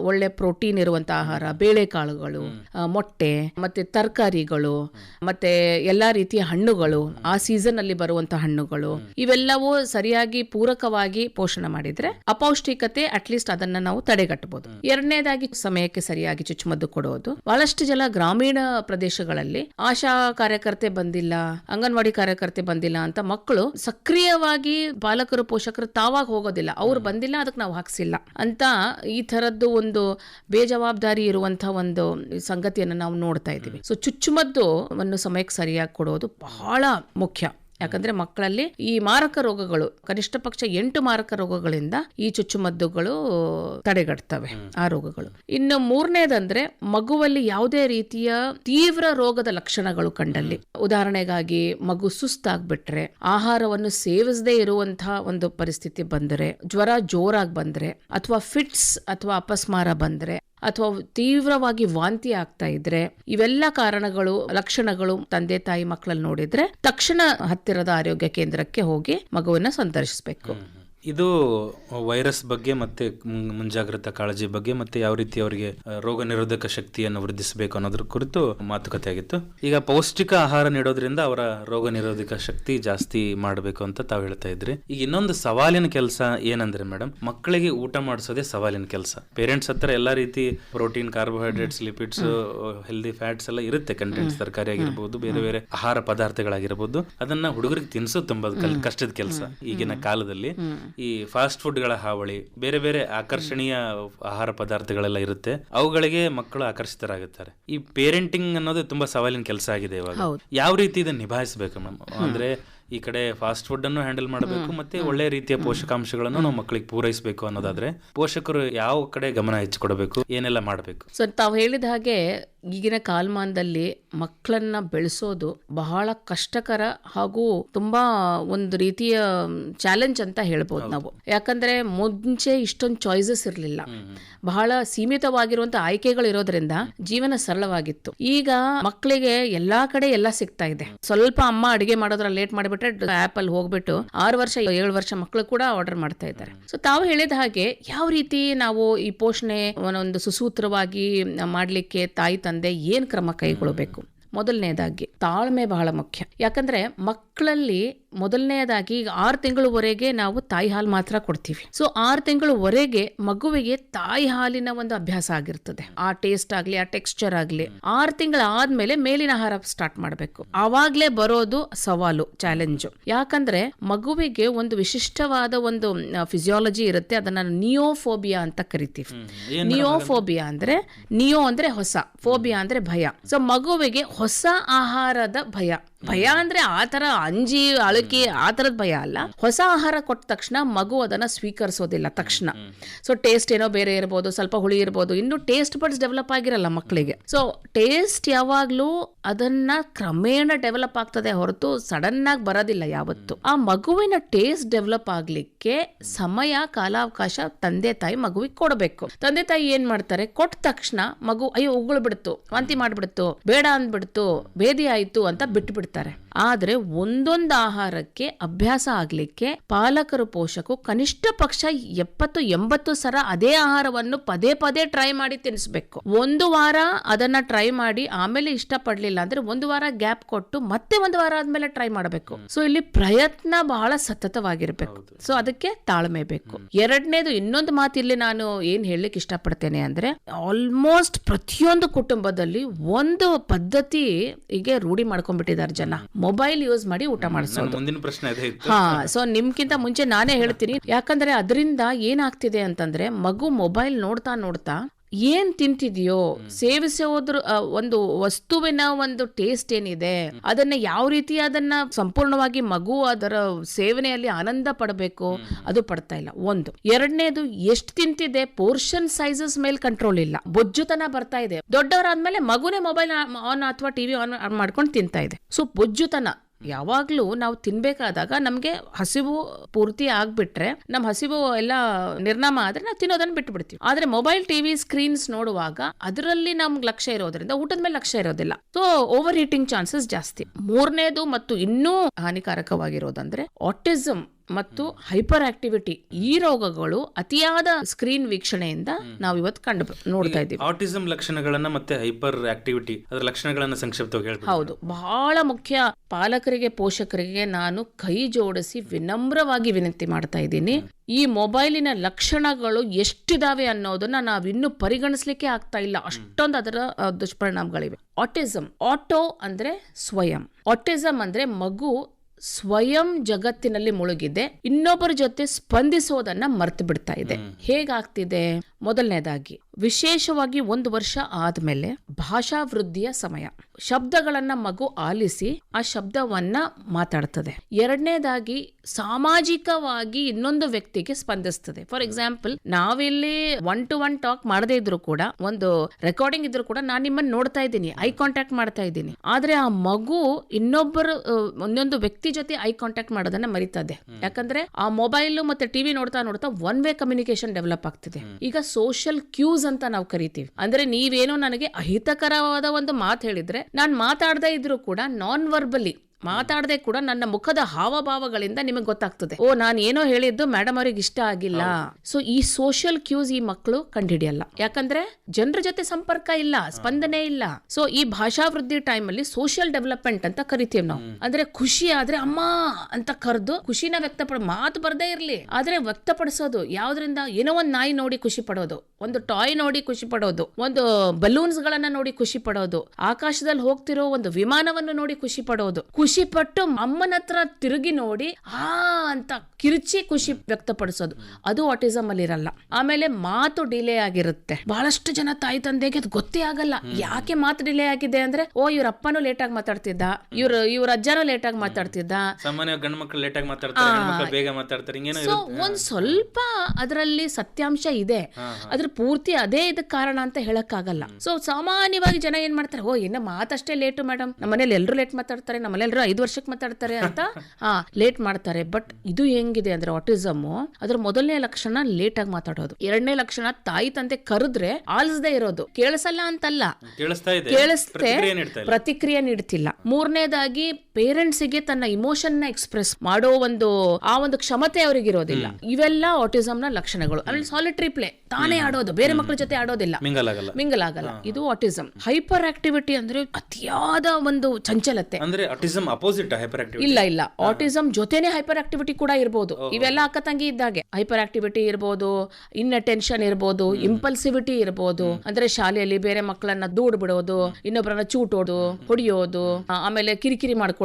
ಒಳ್ಳೆ ಪ್ರೋಟೀನ್ ಇರುವಂತಹ ಆಹಾರ ಬೇಳೆಕಾಳುಗಳು ಮೊಟ್ಟೆ ಮತ್ತೆ ತರಕಾರಿಗಳು ಮತ್ತೆ ಎಲ್ಲಾ ರೀತಿಯ ಹಣ್ಣುಗಳು ಆ ಸೀಸನ್ ಅಲ್ಲಿ ಬರುವಂತಹ ಹಣ್ಣುಗಳು ಇವೆಲ್ಲವೂ ಸರಿಯಾಗಿ ಪೂರಕವಾಗಿ ಪೋಷಣೆ ಮಾಡಿದ್ರೆ ಅಪೌಷ್ಟಿಕತೆ ಅಟ್ಲೀಸ್ಟ್ ಅದನ್ನ ನಾವು ತಡೆಗಟ್ಟಬಹುದು. ಎರಡನೇದಾಗಿ ಸಮಯಕ್ಕೆ ಸರಿಯಾಗಿ ಚುಚ್ಚುಮದ್ದು ಕೊಡೋದು. ಬಹಳಷ್ಟು ಜನ ಗ್ರಾಮೀಣ ಪ್ರದೇಶಗಳಲ್ಲಿ ಆಶಾ ಕಾರ್ಯಕರ್ತೆ ಬಂದಿಲ್ಲ ಅಂಗನವಾಡಿ ಕಾರ್ಯಕರ್ತೆ ಬಂದಿಲ್ಲ ಅಂತ ಮಕ್ಕಳು ಸಕ್ರಿಯವಾಗಿ ಬಾಲಕರು ಪೋಷಕರು ತಾವಾಗ ಹೋಗೋದಿಲ್ಲ. ಅವ್ರು ಬಂದಿಲ್ಲ ಅದಕ್ಕೆ ನಾವು ಹಾಕ್ಸಿಲ್ಲ ಅಂತ ಈ ತರದ್ದು ಒಂದು ಬೇಜವಾಬ್ದಾರಿ ಇರುವಂತಹ ಒಂದು ಸಂಗತಿಯನ್ನು ನಾವು ನೋಡ್ತಾ ಇದ್ದೀವಿ. ಸೊ ಚುಚ್ಚುಮದ್ದು ಅನ್ನು ಸಮಯಕ್ಕೆ ಸರಿಯಾಗಿ ಕೊಡೋದು ಬಹಳ ಮುಖ್ಯ. ಯಾಕಂದ್ರೆ ಮಕ್ಕಳಲ್ಲಿ ಈ ಮಾರಕ ರೋಗಗಳು, ಕನಿಷ್ಠ ಪಕ್ಷ ಎಂಟು ಮಾರಕ ರೋಗಗಳಿಂದ ಈ ಚುಚ್ಚುಮದ್ದುಗಳು ತಡೆಗಟ್ತವೆ, ಆ ರೋಗಗಳು. ಇನ್ನು ಮೂರನೇದಂದ್ರೆ ಮಗುವಲ್ಲಿ ಯಾವುದೇ ರೀತಿಯ ತೀವ್ರ ರೋಗದ ಲಕ್ಷಣಗಳು ಕಂಡಲ್ಲಿ. ಉದಾಹರಣೆಗಾಗಿ ಮಗು ಸುಸ್ತಾಗ್ಬಿಟ್ರೆ, ಆಹಾರವನ್ನು ಸೇವಿಸದೇ ಇರುವಂತಹ ಒಂದು ಪರಿಸ್ಥಿತಿ ಬಂದರೆ, ಜ್ವರ ಜೋರಾಗಿ ಬಂದ್ರೆ, ಅಥವಾ ಫಿಟ್ಸ್ ಅಥವಾ ಅಪಸ್ಮಾರ ಬಂದ್ರೆ ಅಥವಾ ತೀವ್ರವಾಗಿ ವಾಂತಿ ಆಗ್ತಾ ಇದ್ರೆ ಇವೆಲ್ಲ ಕಾರಣಗಳು, ಲಕ್ಷಣಗಳು ತಂದೆ ತಾಯಿ ಮಕ್ಕಳಲ್ಲಿ ನೋಡಿದ್ರೆ ತಕ್ಷಣ ಹತ್ತಿರದ ಆರೋಗ್ಯ ಕೇಂದ್ರಕ್ಕೆ ಹೋಗಿ ಮಗುವನ್ನ ಸಂದರ್ಶಿಸಬೇಕು. ಇದು ವೈರಸ್ ಬಗ್ಗೆ ಮತ್ತೆ ಮುಂಜಾಗ್ರತಾ ಕಾಳಜಿ ಬಗ್ಗೆ ಮತ್ತೆ ಯಾವ ರೀತಿ ಅವರಿಗೆ ರೋಗ ನಿರೋಧಕ ಶಕ್ತಿಯನ್ನು ವೃದ್ಧಿಸಬೇಕು ಅನ್ನೋದ್ರ ಕುರಿತು ಮಾತುಕತೆ ಆಗಿತ್ತು. ಈಗ ಪೌಷ್ಟಿಕ ಆಹಾರ ನೀಡೋದ್ರಿಂದ ಅವರ ರೋಗ ನಿರೋಧಕ ಶಕ್ತಿ ಜಾಸ್ತಿ ಮಾಡಬೇಕು ಅಂತ ತಾವು ಹೇಳ್ತಾ ಇದ್ರಿ. ಈಗ ಇನ್ನೊಂದು ಸವಾಲಿನ ಕೆಲಸ ಏನಂದ್ರೆ ಮೇಡಮ್ ಮಕ್ಕಳಿಗೆ ಊಟ ಮಾಡಿಸೋದೇ ಸವಾಲಿನ ಕೆಲಸ. ಪೇರೆಂಟ್ಸ್ ಹತ್ರ ಎಲ್ಲಾ ರೀತಿ protein carbohydrates lipids healthy fats ಎಲ್ಲ ಇರುತ್ತೆ. ಕಂಟೆಂಟ್ಸ್ ತರಕಾರಿ ಆಗಿರ್ಬೋದು ಬೇರೆ ಬೇರೆ ಆಹಾರ ಪದಾರ್ಥಗಳಾಗಿರ್ಬೋದು. ಅದನ್ನ ಹುಡುಗರಿಗೆ ತಿನ್ಸೋದು ತುಂಬಾ ಕಷ್ಟದ ಕೆಲಸ ಈಗಿನ ಕಾಲದಲ್ಲಿ. ಈ ಫಾಸ್ಟ್ ಫುಡ್ಗಳ ಹಾವಳಿ ಬೇರೆ ಬೇರೆ ಆಕರ್ಷಣೀಯ ಆಹಾರ ಪದಾರ್ಥಗಳೆಲ್ಲ ಇರುತ್ತೆ. ಅವುಗಳಿಗೆ ಮಕ್ಕಳು ಆಕರ್ಷಿತರಾಗುತ್ತಾರೆ. ಈ ಪೇರೆಂಟಿಂಗ್ ಅನ್ನೋದು ತುಂಬಾ ಸವಾಲಿನ ಕೆಲಸ ಆಗಿದೆ ಇವಾಗ. ಯಾವ ರೀತಿ ಇದನ್ನ ನಿಭಾಯಿಸಬೇಕು ಮ್ಯಾಮ್? ಅಂದ್ರೆ ಈ ಕಡೆ ಫಾಸ್ಟ್ ಫುಡ್ ಅನ್ನು ಹ್ಯಾಂಡಲ್ ಮಾಡಬೇಕು ಮತ್ತೆ ಒಳ್ಳೆ ರೀತಿಯ ಪೋಷಕಾಂಶಗಳನ್ನು ನಾವು ಮಕ್ಕಳಿಗೆ ಪೂರೈಸಬೇಕು ಅನ್ನೋದಾದ್ರೆ ಪೋಷಕರು ಯಾವ ಕಡೆ ಗಮನ ಹೆಚ್ಚು ಕೊಡಬೇಕು ಏನೆಲ್ಲ ಮಾಡಬೇಕು? ಸೊ ತಾವು ಹೇಳಿದ ಹಾಗೆ ಈಗಿನ ಕಾಲಮಾನದಲ್ಲಿ ಮಕ್ಕಳನ್ನ ಬೆಳೆಸೋದು ಬಹಳ ಕಷ್ಟಕರ ಹಾಗೂ ತುಂಬಾ ಒಂದು ರೀತಿಯ ಚಾಲೆಂಜ್ ಅಂತ ಹೇಳ್ಬೋದು ನಾವು. ಯಾಕಂದ್ರೆ ಮುಂಚೆ ಇಷ್ಟೊಂದು ಚಾಯ್ಸಸ್ ಇರಲಿಲ್ಲ. ಬಹಳ ಸೀಮಿತವಾಗಿರುವಂತ ಆಯ್ಕೆಗಳು ಇರೋದ್ರಿಂದ ಜೀವನ ಸರಳವಾಗಿತ್ತು. ಈಗ ಮಕ್ಕಳಿಗೆ ಎಲ್ಲಾ ಕಡೆ ಎಲ್ಲ ಸಿಗ್ತಾ ಇದೆ. ಸ್ವಲ್ಪ ಅಮ್ಮ ಅಡಿಗೆ ಮಾಡೋದ್ರ ಲೇಟ್ ಮಾಡಿಬಿಟ್ರೆ ಆಪ್ ಅಲ್ಲಿ ಹೋಗ್ಬಿಟ್ಟು ಆರು ವರ್ಷ, ಏಳು ವರ್ಷ ಮಕ್ಕಳು ಕೂಡ ಆರ್ಡರ್ ಮಾಡ್ತಾ ಇದ್ದಾರೆ. ಸೊ ತಾವು ಹೇಳಿದ ಹಾಗೆ ಯಾವ ರೀತಿ ನಾವು ಈ ಪೋಷಣೆ ಒಂದು ಸುಸೂತ್ರವಾಗಿ ಮಾಡ್ಲಿಕ್ಕೆ ತಾಯಿ, ತಂದೆ ಏನ್ ಕ್ರಮ ಕೈಗೊಳ್ಳಬೇಕು ಮೊದಲನೇದಾಗಿ ತಾಳ್ಮೆ ಬಹಳ ಮುಖ್ಯ. ಯಾಕಂದ್ರೆ ಮಕ್ಕಳಲ್ಲಿ ಮೊದಲನೆಯದಾಗಿ ಈಗ ಆರು ತಿಂಗಳವರೆಗೆ ನಾವು ತಾಯಿ ಹಾಲು ಮಾತ್ರ ಕೊಡ್ತೀವಿ. ಸೊ ಆರು ತಿಂಗಳವರೆಗೆ ಮಗುವಿಗೆ ತಾಯಿ ಹಾಲಿನ ಒಂದು ಅಭ್ಯಾಸ ಆಗಿರ್ತದೆ. ಆ ಟೇಸ್ಟ್ ಆಗ್ಲಿ ಆ ಟೆಕ್ಸ್ಚರ್ ಆಗ್ಲಿ. ಆರು ತಿಂಗಳ ಆದ್ಮೇಲೆ ಮೇಲಿನ ಆಹಾರ ಸ್ಟಾರ್ಟ್ ಮಾಡಬೇಕು. ಆವಾಗ್ಲೇ ಬರೋದು ಸವಾಲು ಚಾಲೆಂಜು ಯಾಕಂದ್ರೆ ಮಗುವಿಗೆ ಒಂದು ವಿಶಿಷ್ಟವಾದ ಒಂದು ಫಿಸಿಯಾಲಜಿ ಇರುತ್ತೆ. ಅದನ್ನ ನಿಯೋಫೋಬಿಯಾ ಅಂತ ಕರಿತೀವಿ. ನಿಯೋಫೋಬಿಯಾ ಅಂದ್ರೆ ನಿಯೋ ಅಂದ್ರೆ ಹೊಸ ಫೋಬಿಯಾ ಅಂದ್ರೆ ಭಯ. ಸೊ ಮಗುವಿಗೆ ಹೊಸ ಆಹಾರದ ಭಯ. ಭಯ ಅಂದ್ರೆ ಆ ತರ ಅಂಜಿ ಅಳಕಿ ಆ ತರದ ಭಯ ಅಲ್ಲ. ಹೊಸ ಆಹಾರ ಕೊಟ್ಟ ತಕ್ಷಣ ಮಗು ಅದನ್ನ ಸ್ವೀಕರಿಸೋದಿಲ್ಲ ತಕ್ಷಣ. ಸೊ ಟೇಸ್ಟ್ ಏನೋ ಬೇರೆ ಇರ್ಬೋದು ಸ್ವಲ್ಪ ಹುಳಿ ಇರ್ಬೋದು ಇನ್ನು ಟೇಸ್ಟ್ ಬಡ್ಸ್ ಡೆವಲಪ್ ಆಗಿರಲ್ಲ ಮಕ್ಕಳಿಗೆ ಸೊ ಟೇಸ್ಟ್ ಯಾವಾಗ್ಲೂ ಅದನ್ನ ಕ್ರಮೇಣ ಡೆವಲಪ್ ಆಗ್ತದೆ ಹೊರತು ಸಡನ್ ಆಗಿ ಬರೋದಿಲ್ಲ ಯಾವತ್ತು. ಆ ಮಗುವಿನ ಟೇಸ್ಟ್ ಡೆವಲಪ್ ಆಗ್ಲಿಕ್ಕೆ ಸಮಯ ಕಾಲಾವಕಾಶ ತಂದೆ ತಾಯಿ ಮಗುವಿಗೆ ಕೊಡಬೇಕು. ತಂದೆ ತಾಯಿ ಏನ್ ಮಾಡ್ತಾರೆ? ಕೊಟ್ಟ ತಕ್ಷಣ ಮಗು ಅಯ್ಯೋ ಉಗುಳು ಬಿಡ್ತು ವಾಂತಿ ಮಾಡ್ಬಿಡ್ತು ಬೇಡ ಅಂದ್ಬಿಡ್ತು ಭೇದಿ ಆಯ್ತು ಅಂತ ಬಿಟ್ಟು ಬಿಡ್ತಾರೆ ಆದ್ರೆ ಒಂದೊಂದು ಆಹಾರಕ್ಕೆ ಅಭ್ಯಾಸ ಆಗ್ಲಿಕ್ಕೆ ಪಾಲಕರು ಪೋಷಕರು ಕನಿಷ್ಠ ಪಕ್ಷ ಎಪ್ಪತ್ತು ಎಂಬತ್ತು ಸರ ಅದೇ ಆಹಾರವನ್ನು ಪದೇ ಪದೇ ಟ್ರೈ ಮಾಡಿ ತಿನ್ನಿಸ್ಬೇಕು. ಒಂದು ವಾರ ಅದನ್ನ ಟ್ರೈ ಮಾಡಿ ಆಮೇಲೆ ಇಷ್ಟ ಪಡ್ಲಿಲ್ಲ ಅಂದ್ರೆ ಒಂದು ವಾರ ಗ್ಯಾಪ್ ಕೊಟ್ಟು ಮತ್ತೆ ಒಂದು ವಾರ ಆದ್ಮೇಲೆ ಟ್ರೈ ಮಾಡಬೇಕು. ಸೊ ಇಲ್ಲಿ ಪ್ರಯತ್ನ ಬಹಳ ಸತತವಾಗಿರ್ಬೇಕು. ಸೊ ಅದಕ್ಕೆ ತಾಳ್ಮೆ ಬೇಕು. ಎರಡನೇದು ಇನ್ನೊಂದು ಮಾತು ಇಲ್ಲಿ ನಾನು ಏನ್ ಹೇಳಲಿಕ್ಕೆ ಇಷ್ಟಪಡ್ತೇನೆ ಅಂದ್ರೆ ಆಲ್ಮೋಸ್ಟ್ ಪ್ರತಿಯೊಂದು ಕುಟುಂಬದಲ್ಲಿ ಒಂದು ಪದ್ಧತಿ ಹೀಗೆ ರೂಢಿ ಮಾಡ್ಕೊಂಡ್ಬಿಟ್ಟಿದ್ದಾರೆ ಜನ. ಮೊಬೈಲ್ ಯೂಸ್ ಮಾಡಿ ಊಟ ಮಾಡಿಸೋದು. ಹಾ ಸೊ ನಿಮ್ಗಿಂತ ಮುಂಚೆ ನಾನೇ ಹೇಳ್ತೀನಿ. ಯಾಕಂದ್ರೆ ಅದರಿಂದ ಏನಾಗ್ತಿದೆ ಅಂತಂದ್ರೆ ಮಗು ಮೊಬೈಲ್ ನೋಡ್ತಾ ನೋಡ್ತಾ ಏನ್ ತಿಂತಿದ್ಯೋ ಸೇವಿಸೋದ್ರ ಒಂದು ವಸ್ತುವಿನ ಒಂದು ಟೇಸ್ಟ್ ಏನಿದೆ ಅದನ್ನ ಯಾವ ರೀತಿ ಅದನ್ನ ಸಂಪೂರ್ಣವಾಗಿ ಮಗು ಅದರ ಸೇವನೆಯಲ್ಲಿ ಆನಂದ ಪಡಬೇಕು ಅದು ಪಡ್ತಾ ಇಲ್ಲ. ಒಂದು. ಎರಡನೇದು ಎಷ್ಟು ತಿಂತಿದೆ ಪೋರ್ಷನ್ ಸೈಜಸ್ ಮೇಲೆ ಕಂಟ್ರೋಲ್ ಇಲ್ಲ. ಬೊಜ್ಜುತನ ಬರ್ತಾ ಇದೆ. ದೊಡ್ಡವರಾದ್ಮೇಲೆ ಮಗುನೇ ಮೊಬೈಲ್ ಆನ್ ಅಥವಾ ಟಿವಿ ಆನ್ ಮಾಡ್ಕೊಂಡು ತಿಂತಾ ಇದೆ. ಸೊ ಬೊಜ್ಜುತನ ಯಾವಾಗ್ಲೂ ನಾವು ತಿನ್ಬೇಕಾದಾಗ ನಮ್ಗೆ ಹಸಿವು ಪೂರ್ತಿ ಆಗ್ಬಿಟ್ರೆ, ನಮ್ ಹಸಿವು ಎಲ್ಲ ನಿರ್ನಾಮ ಆದ್ರೆ ನಾವು ತಿನ್ನೋದನ್ನ ಬಿಟ್ಟು ಬಿಡ್ತೀವಿ ಆದ್ರೆ ಮೊಬೈಲ್, ಟಿವಿ ಸ್ಕ್ರೀನ್ಸ್ ನೋಡುವಾಗ ಅದರಲ್ಲಿ ನಮ್ಗೆ ಲಕ್ಷ್ಯ ಇರೋದ್ರಿಂದ ಊಟದ ಮೇಲೆ ಲಕ್ಷ್ಯ ಇರೋದಿಲ್ಲ. ಸೊ ಓವರ್ ಹೀಟಿಂಗ್ ಚಾನ್ಸಸ್ ಜಾಸ್ತಿ. ಮೂರನೇದು ಮತ್ತು ಇನ್ನೂ ಹಾನಿಕಾರಕವಾಗಿರೋದಂದ್ರೆ ಆಟಿಸಮ್ ಮತ್ತು ಹೈಪರ್ ಆಕ್ಟಿವಿಟಿ ಈ ರೋಗಗಳು ಅತಿಯಾದ ಸ್ಕ್ರೀನ್ ವೀಕ್ಷಣೆಯಿಂದ ನಾವು ಇವತ್ತು ಕಂಡು ನೋಡ್ತಾ ಇದ್ದೀವಿ. ಆಟಿಸಂ ಲಕ್ಷಣಗಳನ್ನ ಮತ್ತೆ ಹೈಪರ್ ಆಕ್ಟಿವಿಟಿ ಅದರ ಲಕ್ಷಣಗಳನ್ನ ಸಂಕ್ಷಿಪ್ತವಾಗಿ ಹೌದು. ಬಹಳ ಮುಖ್ಯ ಪಾಲಕರಿಗೆ ಪೋಷಕರಿಗೆ ನಾನು ಕೈ ಜೋಡಿಸಿ ವಿನಮ್ರವಾಗಿ ವಿನಂತಿ ಮಾಡ್ತಾ ಇದ್ದೀನಿ. ಈ ಮೊಬೈಲಿನ ಲಕ್ಷಣಗಳು ಎಷ್ಟಿದಾವೆ ಅನ್ನೋದನ್ನ ನಾವಿನ್ನೂ ಪರಿಗಣಿಸ್ಲಿಕ್ಕೆ ಆಗ್ತಾ ಇಲ್ಲ. ಅಷ್ಟೊಂದು ಅದರ ದುಷ್ಪರಿಣಾಮಗಳಿವೆ. ಆಟಿಸಮ್ ಆಟೋ ಅಂದ್ರೆ ಸ್ವಯಂ. ಆಟಿಸಮ್ ಅಂದ್ರೆ ಮಗು ಸ್ವಯಂ ಜಗತ್ತಿನಲ್ಲಿ ಮುಳುಗಿದೆ. ಇನ್ನೊಬ್ಬರ ಜೊತೆ ಸ್ಪಂದಿಸೋದನ್ನ ಮರ್ತು ಬಿಡ್ತಾ ಇದೆ. ಹೇಗಾಗ್ತಿದೆ? ಮೊದಲನೇದಾಗಿ ವಿಶೇಷವಾಗಿ ಒಂದು ವರ್ಷ ಆದಮೇಲೆ ಭಾಷಾ ವೃದ್ಧಿಯ ಸಮಯ. ಶಬ್ದಗಳನ್ನ ಮಗು ಆಲಿಸಿ ಆ ಶಬ್ದವನ್ನ ಮಾತಾಡ್ತದೆ. ಎರಡನೇದಾಗಿ ಸಾಮಾಜಿಕವಾಗಿ ಇನ್ನೊಂದು ವ್ಯಕ್ತಿಗೆ ಸ್ಪಂದಿಸ್ತದೆ. ಫಾರ್ ಎಕ್ಸಾಂಪಲ್ ನಾವಿಲ್ಲಿ ಒನ್ ಟು ಒನ್ ಟಾಕ್ ಮಾಡದೇ ಇದ್ರು ಕೂಡ ಒಂದು ರೆಕಾರ್ಡಿಂಗ್ ಇದ್ರು ಕೂಡ ನಾನು ನಿಮ್ಮನ್ನ ನೋಡ್ತಾ ಇದ್ದೀನಿ ಐ ಕಾಂಟ್ಯಾಕ್ಟ್ ಮಾಡ್ತಾ ಇದ್ದೀನಿ. ಆದ್ರೆ ಆ ಮಗು ಇನ್ನೊಬ್ಬರು ಒಂದೊಂದು ವ್ಯಕ್ತಿ ಜೊತೆ ಐ ಕಾಂಟ್ಯಾಕ್ಟ್ ಮಾಡೋದನ್ನ ಮರಿತದೆ ಯಾಕಂದ್ರೆ ಆ ಮೊಬೈಲ್ ಮತ್ತೆ ಟಿವಿ ನೋಡ್ತಾ ನೋಡ್ತಾ ಒನ್ ವೇ ಕಮ್ಯುನಿಕೇಶನ್ ಡೆವಲಪ್ ಆಗ್ತಿದೆ. ಈಗ ಸೋಷಿಯಲ್ ಕ್ಯೂಸ್ ಅಂತ ನಾವು ಕರಿತೀವಿ. ಅಂದ್ರೆ ನೀವೇನೋ ನನಗೆ ಅಹಿತಕರವಾದ ಒಂದು ಮಾತು ಹೇಳಿದ್ರೆ ನಾನು ಮಾತಾಡದೇ ಇದ್ರು ಕೂಡ ನಾನ್ ವರ್ಬಲಿ ಮಾತಾಡದೆ ಕೂಡ ನನ್ನ ಮುಖದ ಹಾವಭಾವಗಳಿಂದ ನಿಮಗೆ ಗೊತ್ತಾಗ್ತದೆ. ಓ ನಾನು ಏನೋ ಹೇಳಿದ್ದು ಮೇಡಮ್ ಅವ್ರಿಗೆ ಇಷ್ಟ ಆಗಿಲ್ಲ. ಸೊ ಈ ಸೋಷಿಯಲ್ ಕ್ಯೂಸ್ ಈ ಮಕ್ಕಳು ಕಂಡಿಡಿಯಲ್ಲ. ಯಾಕಂದ್ರೆ ಜನರ ಜೊತೆ ಸಂಪರ್ಕ ಇಲ್ಲ ಸ್ಪಂದನೆ ಇಲ್ಲ. ಸೊ ಈ ಭಾಷಾ ವೃದ್ಧಿ ಟೈಮ್ ಅಲ್ಲಿ ಸೋಷಿಯಲ್ ಡೆವಲಪ್ಮೆಂಟ್ ಅಂತ ಕರಿತೀವಿ ನಾವು. ಅಂದ್ರೆ ಖುಷಿ ಆದ್ರೆ ಅಮ್ಮ ಅಂತ ಕರೆದು ಖುಷಿನ ವ್ಯಕ್ತಪಡ ಮಾತು ಬರ್ದೇ ಇರ್ಲಿ. ಆದ್ರೆ ವ್ಯಕ್ತಪಡಿಸೋದು ಯಾವ್ದ್ರಿಂದ ಏನೋ ಒಂದ್ ನಾಯಿ ನೋಡಿ ಖುಷಿ ಪಡೋದು ಒಂದು ಟಾಯ್ ನೋಡಿ ಖುಷಿ ಪಡೋದು ಒಂದು ಬಲೂನ್ಸ್ ಗಳನ್ನ ನೋಡಿ ಖುಷಿ ಪಡೋದು ಆಕಾಶದಲ್ಲಿ ಹೋಗ್ತಿರೋ ಒಂದು ವಿಮಾನವನ್ನು ನೋಡಿ ಖುಷಿ ಪಡೋದು ಖುಷಿ ಪಟ್ಟು ಅಮ್ಮನ ಹತ್ರ ತಿರುಗಿ ನೋಡಿ ಆ ಅಂತ ಕಿರುಚಿ ಖುಷಿ ವ್ಯಕ್ತಪಡಿಸೋದು. ಅದು ಆಟಿಸಮ್ ಅಲ್ಲಿ ಇರಲ್ಲ ಆಮೇಲೆ ಮಾತು ಡಿಲೇ ಆಗಿರುತ್ತೆ. ಬಹಳಷ್ಟು ಜನ ತಾಯಿ ತಂದೆಗೆ ಅದು ಗೊತ್ತೇ ಆಗಲ್ಲ. ಯಾಕೆ ಮಾತು ಡಿಲೇ ಆಗಿದೆ ಅಂದ್ರೆ ಓ ಇವ್ರ ಅಪ್ಪನೂ ಲೇಟ್ ಆಗಿ ಮಾತಾಡ್ತಿದ್ದ. ಇವ್ರ ಇವ್ರ ಅಜ್ಜನೂ ಲೇಟ್ ಆಗಿ ಮಾತಾಡ್ತಿದ್ದ. ಸಾಮಾನ್ಯ ಗಂಡು ಮಕ್ಕಳು ಲೇಟಾಗಿ ಮಾತಾಡ್ತಾರೆ ಹೆಣ್ಮಕ್ಳು ಬೇಗ ಮಾತಾಡ್ತಾರೆ ಒಂದ್ ಸ್ವಲ್ಪ ಅದರಲ್ಲಿ ಸತ್ಯಾಂಶ ಇದೆ. ಅದ್ರ ಪೂರ್ತಿ ಅದೇ ಇದಕ್ ಕಾರಣ ಅಂತ ಹೇಳಕ್ಕಾಗಲ್ಲ. ಸೊ ಸಾಮಾನ್ಯವಾಗಿ ಜನ ಏನ್ ಮಾಡ್ತಾರೆ ಓ ಇನ್ನ ಮಾತಷ್ಟೇ ಲೇಟು ಮೇಡಮ್ ನಮ್ಮನೇಲಿ ಎಲ್ರು ಎಲ್ಲರೂ ಲೇಟ್ ಮಾತಾಡ್ತಾರೆ ನಮ್ಮ ಮನೆಯಲ್ಲರೂ ಐದು ವರ್ಷಕ್ಕೆ ಮಾತಾಡ್ತಾರೆ ಅಂತ ಹಾ ಲೇಟ್ ಮಾಡ್ತಾರೆ. ಬಟ್ ಇದು ಹೆಂಗಿದೆ ಅಂದ್ರೆ ಆಟಿಸಮ್ ಅದ್ರ ಮೊದಲನೇ ಲಕ್ಷಣ ಲೇಟ್ ಆಗಿ ಮಾತಾಡೋದು. ಎರಡನೇ ಲಕ್ಷಣ ತಾಯಿ ತಂದೆ ಕರೆದ್ರೆ ಆಲಿಸದೇ ಇರೋದು. ಕೇಳಿಸಲ್ಲ ಅಂತಲ್ಲ. ಕೇಳಿಸ್ತಾ ಇದೆ. ಕೇಳಿಸ್ತೆ ಪ್ರತಿಕ್ರಿಯೆ ನೀಡ್ತಿಲ್ಲ. ಮೂರನೇದಾಗಿ ಪೇರೆಂಟ್ಸ್ಗೆ ತನ್ನ ಇಮೋಷನ್ನ ಎಕ್ಸ್ಪ್ರೆಸ್ ಮಾಡೋ ಒಂದು ಆ ಒಂದು ಕ್ಷಮತೆ ಅವರಿಗೆ ಇರೋದಿಲ್ಲ ಇವೆಲ್ಲ ಆಟಿಸಮ್ನ ಲಕ್ಷಣಗಳು. ಆಮೇಲೆ ಸಾಲಿಟರಿ ಪ್ಲೇ ತಾನೇ ಆಡೋದು. ಬೇರೆ ಮಕ್ಕಳ ಜೊತೆ ಆಡೋದಿಲ್ಲ. ಮಿಂಗಲ್ ಆಗಲ್ಲ ಇದು ಆಟಿಸಮ್ ಹೈಪರ್ ಆಕ್ಟಿವಿಟಿ ಅಂದ್ರೆ ಅತಿಯಾದ ಒಂದು ಚಂಚಲತೆ. ಅಂದ್ರೆ ಆಟಿಸಮ್ ಅಪೋಸಿಟ್ ಹೈಪರ್ ಆಕ್ಟಿವಿಟಿ ಇಲ್ಲ. ಇಲ್ಲ ಆಟಿಸಮ್ ಜೊತೆನೆ ಹೈಪರ್ ಆಕ್ಟಿವಿಟಿ ಕೂಡ ಇರಬಹುದು ಇವೆಲ್ಲ ಅಕ್ಕ ತಂಗಿ ಇದ್ದಾಗೆ. ಹೈಪರ್ ಆಕ್ಟಿವಿಟಿ ಇರಬಹುದು ಇನ್ ಅಟೆನ್ಷನ್ ಇರಬಹುದು ಇಂಪಲ್ಸಿವಿಟಿ ಇರಬಹುದು ಅಂದ್ರೆ ಶಾಲೆಯಲ್ಲಿ ಬೇರೆ ಮಕ್ಕಳನ್ನ ದೂಡ್ ಬಿಡೋದು ಇನ್ನೊಬ್ಬರನ್ನ ಚೂಟೋದು ಹೊಡಿಯೋದು ಆಮೇಲೆ ಕಿರಿಕಿರಿ ಮಾಡ್ಕೊಳ್ಳೋದು.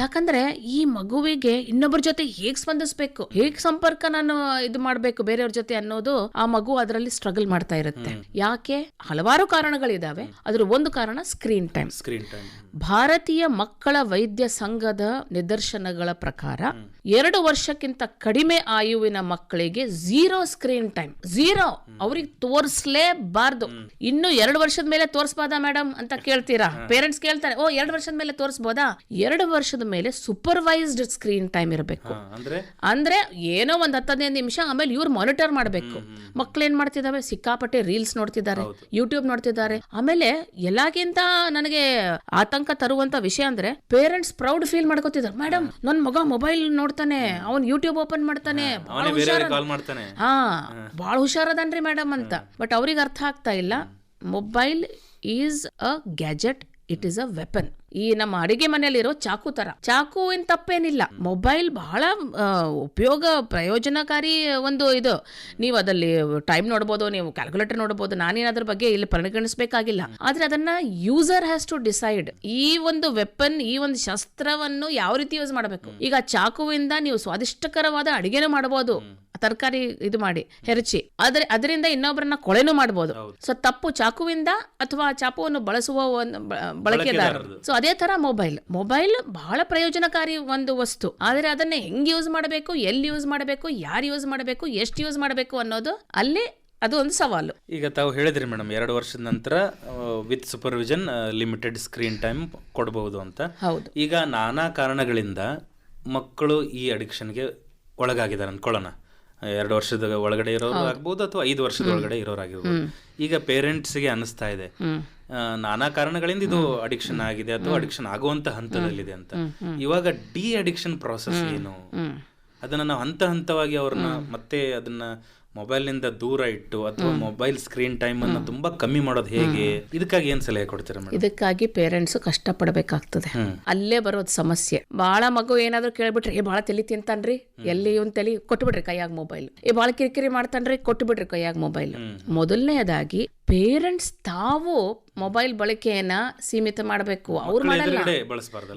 ಯಾಕಂದ್ರೆ ಈ ಮಗುವಿಗೆ ಇನ್ನೊಬ್ಬರ ಜೊತೆ ಹೇಗ್ ಸ್ಪಂದಿಸ್ಬೇಕು ಹೇಗ್ ಸಂಪರ್ಕ ನಾನು ಇದು ಮಾಡ್ಬೇಕು ಬೇರೆಯವ್ರ ಜೊತೆ ಅನ್ನೋದು ಆ ಮಗು ಅದರಲ್ಲಿ ಸ್ಟ್ರಗಲ್ ಮಾಡ್ತಾ ಇರುತ್ತೆ. ಯಾಕೆ? ಹಲವಾರು ಕಾರಣಗಳಿದಾವೆ. ಅದ್ರ ಒಂದು ಕಾರಣ ಸ್ಕ್ರೀನ್ ಟೈಮ್ ಸ್ಕ್ರೀನ್ ಟೈಮ್ ಭಾರತೀಯ ಮಕ್ಕಳ ವೈದ್ಯ ಸಂಘದ ನಿದರ್ಶನಗಳ ಪ್ರಕಾರ ಎರಡು ವರ್ಷಕ್ಕಿಂತ ಕಡಿಮೆ ಆಯುವಿನ ಮಕ್ಕಳಿಗೆ ಝೀರೋ ಸ್ಕ್ರೀನ್ ಟೈಮ್ ಝೀರೋ ಅವ್ರಿಗೆ ತೋರಿಸ್ಲೇಬಾರ್ದು. ಇನ್ನು ಎರಡು ವರ್ಷದ ಮೇಲೆ ತೋರಿಸ್ಬೋದಾ ಮೇಡಮ್ ಅಂತ ಕೇಳ್ತೀರಾ? ಪೇರೆಂಟ್ಸ್ ಕೇಳ್ತಾರೆ ಓ ಎರಡು ವರ್ಷದ ಮೇಲೆ ತೋರಿಸ್ಬೋದಾ? ಎರಡು ವರ್ಷದ ಮೇಲೆ ಸೂಪರ್ವೈಸ್ಡ್ ಸ್ಕ್ರೀನ್ ಟೈಮ್ ಇರಬೇಕು. ಅಂದ್ರೆ? ಅಂದ್ರೆ ಏನೋ ಒಂದ್ ಹತ್ತದೈದು ನಿಮಿಷ ಆಮೇಲೆ ಇವ್ರು ಮಾನಿಟರ್ ಮಾಡಬೇಕು. ಮಕ್ಳು ಏನ್ ಮಾಡ್ತಿದಾವೆ ಸಿಕ್ಕಾಪಟ್ಟೆ ರೀಲ್ಸ್ ನೋಡ್ತಿದ್ದಾರೆ ಯೂಟ್ಯೂಬ್ ನೋಡ್ತಿದ್ದಾರೆ. ಆಮೇಲೆ ಎಲ್ಲಾಗಿಂತ ನನಗೆ ಆತಂಕ ತರುವಂತ ವಿಷಯ ಅಂದ್ರೆ ಪೇರೆಂಟ್ಸ್ ಪ್ರೌಡ್ ಫೀಲ್ ಮಾಡ್ಕೋತಿದ್ದಾರೆ. ಮೇಡಮ್ ನನ್ ಮಗ ಮೊಬೈಲ್ ನೋಡ್ತಾನೆ ಅವ್ನ್ ಯೂಟ್ಯೂಬ್ ಓಪನ್ ಮಾಡ್ತಾನೆ ಹಾ ಬಹಳ ಹುಷಾರದನ್ರಿ ಮೇಡಮ್ ಅಂತ. ಬಟ್ ಅವ್ರಿಗೆ ಅರ್ಥ ಆಗ್ತಾ ಇಲ್ಲ. Mobile is a gadget it is a weapon ಈ ನಮ್ಮ ಅಡಿಗೆ ಮನೆಯಲ್ಲಿರೋ ಚಾಕು ತರ. ಚಾಕುವಿನ ತಪ್ಪೇನಿಲ್ಲ. ಮೊಬೈಲ್ ಬಹಳ ಉಪಯೋಗ ಪ್ರಯೋಜನಕಾರಿ ಒಂದು ಇದು. ನೀವು ಅದಲ್ಲಿ ಟೈಮ್ ನೋಡ್ಬೋದು, ನೀವು ಕ್ಯಾಲ್ಕುಲೇಟರ್ ನೋಡ್ಬೋದು ನಾನೇನು ಅದ್ರ ಬಗ್ಗೆ ಇಲ್ಲಿ ಪರಿಗಣಿಸಬೇಕಾಗಿಲ್ಲ. ಆದ್ರೆ ಅದನ್ನ ಯೂಸರ್ ಹ್ಯಾಸ್ ಟು ಡಿಸೈಡ್ ಈ ಒಂದು ವೆಪನ್ ಈ ಒಂದು ಶಸ್ತ್ರವನ್ನು ಯಾವ ರೀತಿ ಯೂಸ್ ಮಾಡಬೇಕು? ಈಗ ಚಾಕುವಿಂದ ನೀವು ಸ್ವಾದಿಷ್ಟಕರವಾದ ಅಡಿಗೆನೂ ಮಾಡಬಹುದು ತರಕಾರಿ ಇದು ಮಾಡಿ ಹೆರಚಿ. ಆದ್ರೆ ಅದರಿಂದ ಇನ್ನೊಬ್ಬರನ್ನ ಕೊಳೆನೂ ಮಾಡಬಹುದು ಸೊ ತಪ್ಪು ಚಾಕುವಿಂದ ಅಥವಾ ಚಾಪುವನ್ನು ಬಳಸುವ ಒಂದು ಬ- ಬಳಕೆದಾರ. ಸೊ ಅದೇ ತರ ಮೊಬೈಲ್. ಮೊಬೈಲ್ ಬಹಳ ಪ್ರಯೋಜನಕಾರಿ ಒಂದು ವಸ್ತು. ಆದ್ರೆ ಅದನ್ನ ಹೆಂಗ್ ಯೂಸ್ ಮಾಡಬೇಕು ಎಲ್ಲಿ ಯೂಸ್ ಮಾಡಬೇಕು ಯಾರು ಯೂಸ್ ಮಾಡಬೇಕು ಎಷ್ಟು ಯೂಸ್ ಮಾಡಬೇಕು ಅನ್ನೋದು ಅಲ್ಲಿ ಅದು ಒಂದು ಸವಾಲು. ಈಗ ತಾವು ಹೇಳಿದ್ರಿ ಮೇಡಮ್ ಎರಡು ವರ್ಷದ ನಂತರ with supervision limited screen time ಕೊಡಬಹುದು ಅಂತ. ಹೌದು. ಈಗ ನಾನಾ ಕಾರಣಗಳಿಂದ ಮಕ್ಕಳು ಈ ಅಡಿಕ್ಷನ್ಗೆ ಒಳಗಾಗಿದ್ದಾರೆ ಅಂದ್ಕೊಳ್ಳೋಣ. ಎರಡು ವರ್ಷದ ಒಳಗಡೆ ಇರೋರು ಆಗ್ಬೋದು ಅಥವಾ ಐದು ವರ್ಷದ ಒಳಗಡೆ ಇರೋರಾಗಿರ್ಬೋದು ಈಗ ಪೇರೆಂಟ್ಸ್ಗೆ ಅನಿಸ್ತಾ ಇದೆ. ನಾನಾ ಕಾರಣಗಳಿಂದ ಇದು ಅಡಿಕ್ಷನ್ ಆಗಿದೆ ಅಥವಾ ಅಡಿಕ್ಷನ್ ಆಗುವಂತ ಹಂತದಲ್ಲಿದೆ ಅಂತ. ಇವಾಗ ಡಿ ಅಡಿಕ್ಷನ್ ಪ್ರಾಸೆಸ್ ಏನು? ಅದನ್ನ ನಾವು ಹಂತ ಹಂತವಾಗಿ ಅವ್ರನ್ನ ಮತ್ತೆ ಅದನ್ನ ಮೊಬೈಲ್ನಿಂದ ದೂರ ಇಟ್ಟು ಅಥವಾ ಮೊಬೈಲ್ ಸ್ಕ್ರೀನ್ ಟೈಮ್ ಅನ್ನು ತುಂಬಾ ಕಮ್ಮಿ ಮಾಡೋದು ಹೇಗೆ? ಇದಕ್ಕಾಗಿ ಏನ್ ಸಲಹೆ ಕೊಡ್ತೀರಾ ಇದಕ್ಕಾಗಿ ಪೇರೆಂಟ್ಸ್ ಕಷ್ಟ ಪಡಬೇಕಾಗ್ತದೆ ಅಲ್ಲೇ ಬರೋದು ಸಮಸ್ಯೆ. ಬಾಳ ಮಗು ಏನಾದ್ರು ಕೇಳ್ಬಿಟ್ರಿ ಏ ಬಾಳ ತಲಿ ತಿಂತಾನ್ರಿ. ಎಲ್ಲಿ ಒಂದ್ ತಲಿ? ಕೊಟ್ಬಿಡ್ರಿ ಕೈಯಾಗ ಮೊಬೈಲ್. ಏ ಬಹಳ ಕಿರಿಕಿರಿ ಮಾಡ್ತಾನ್ರಿ. ಕೊಟ್ಬಿಡ್ರಿ ಕೈಯಾಗ ಮೊಬೈಲ್. ಮೊದಲನೇದಾಗಿ ಪೇರೆಂಟ್ಸ್ ತಾವು ಮೊಬೈಲ್ ಬಳಕೆಯನ್ನ ಸೀಮಿತ ಮಾಡಬೇಕು. ಅವ್ರು ಮಾಡಲ್ಲ.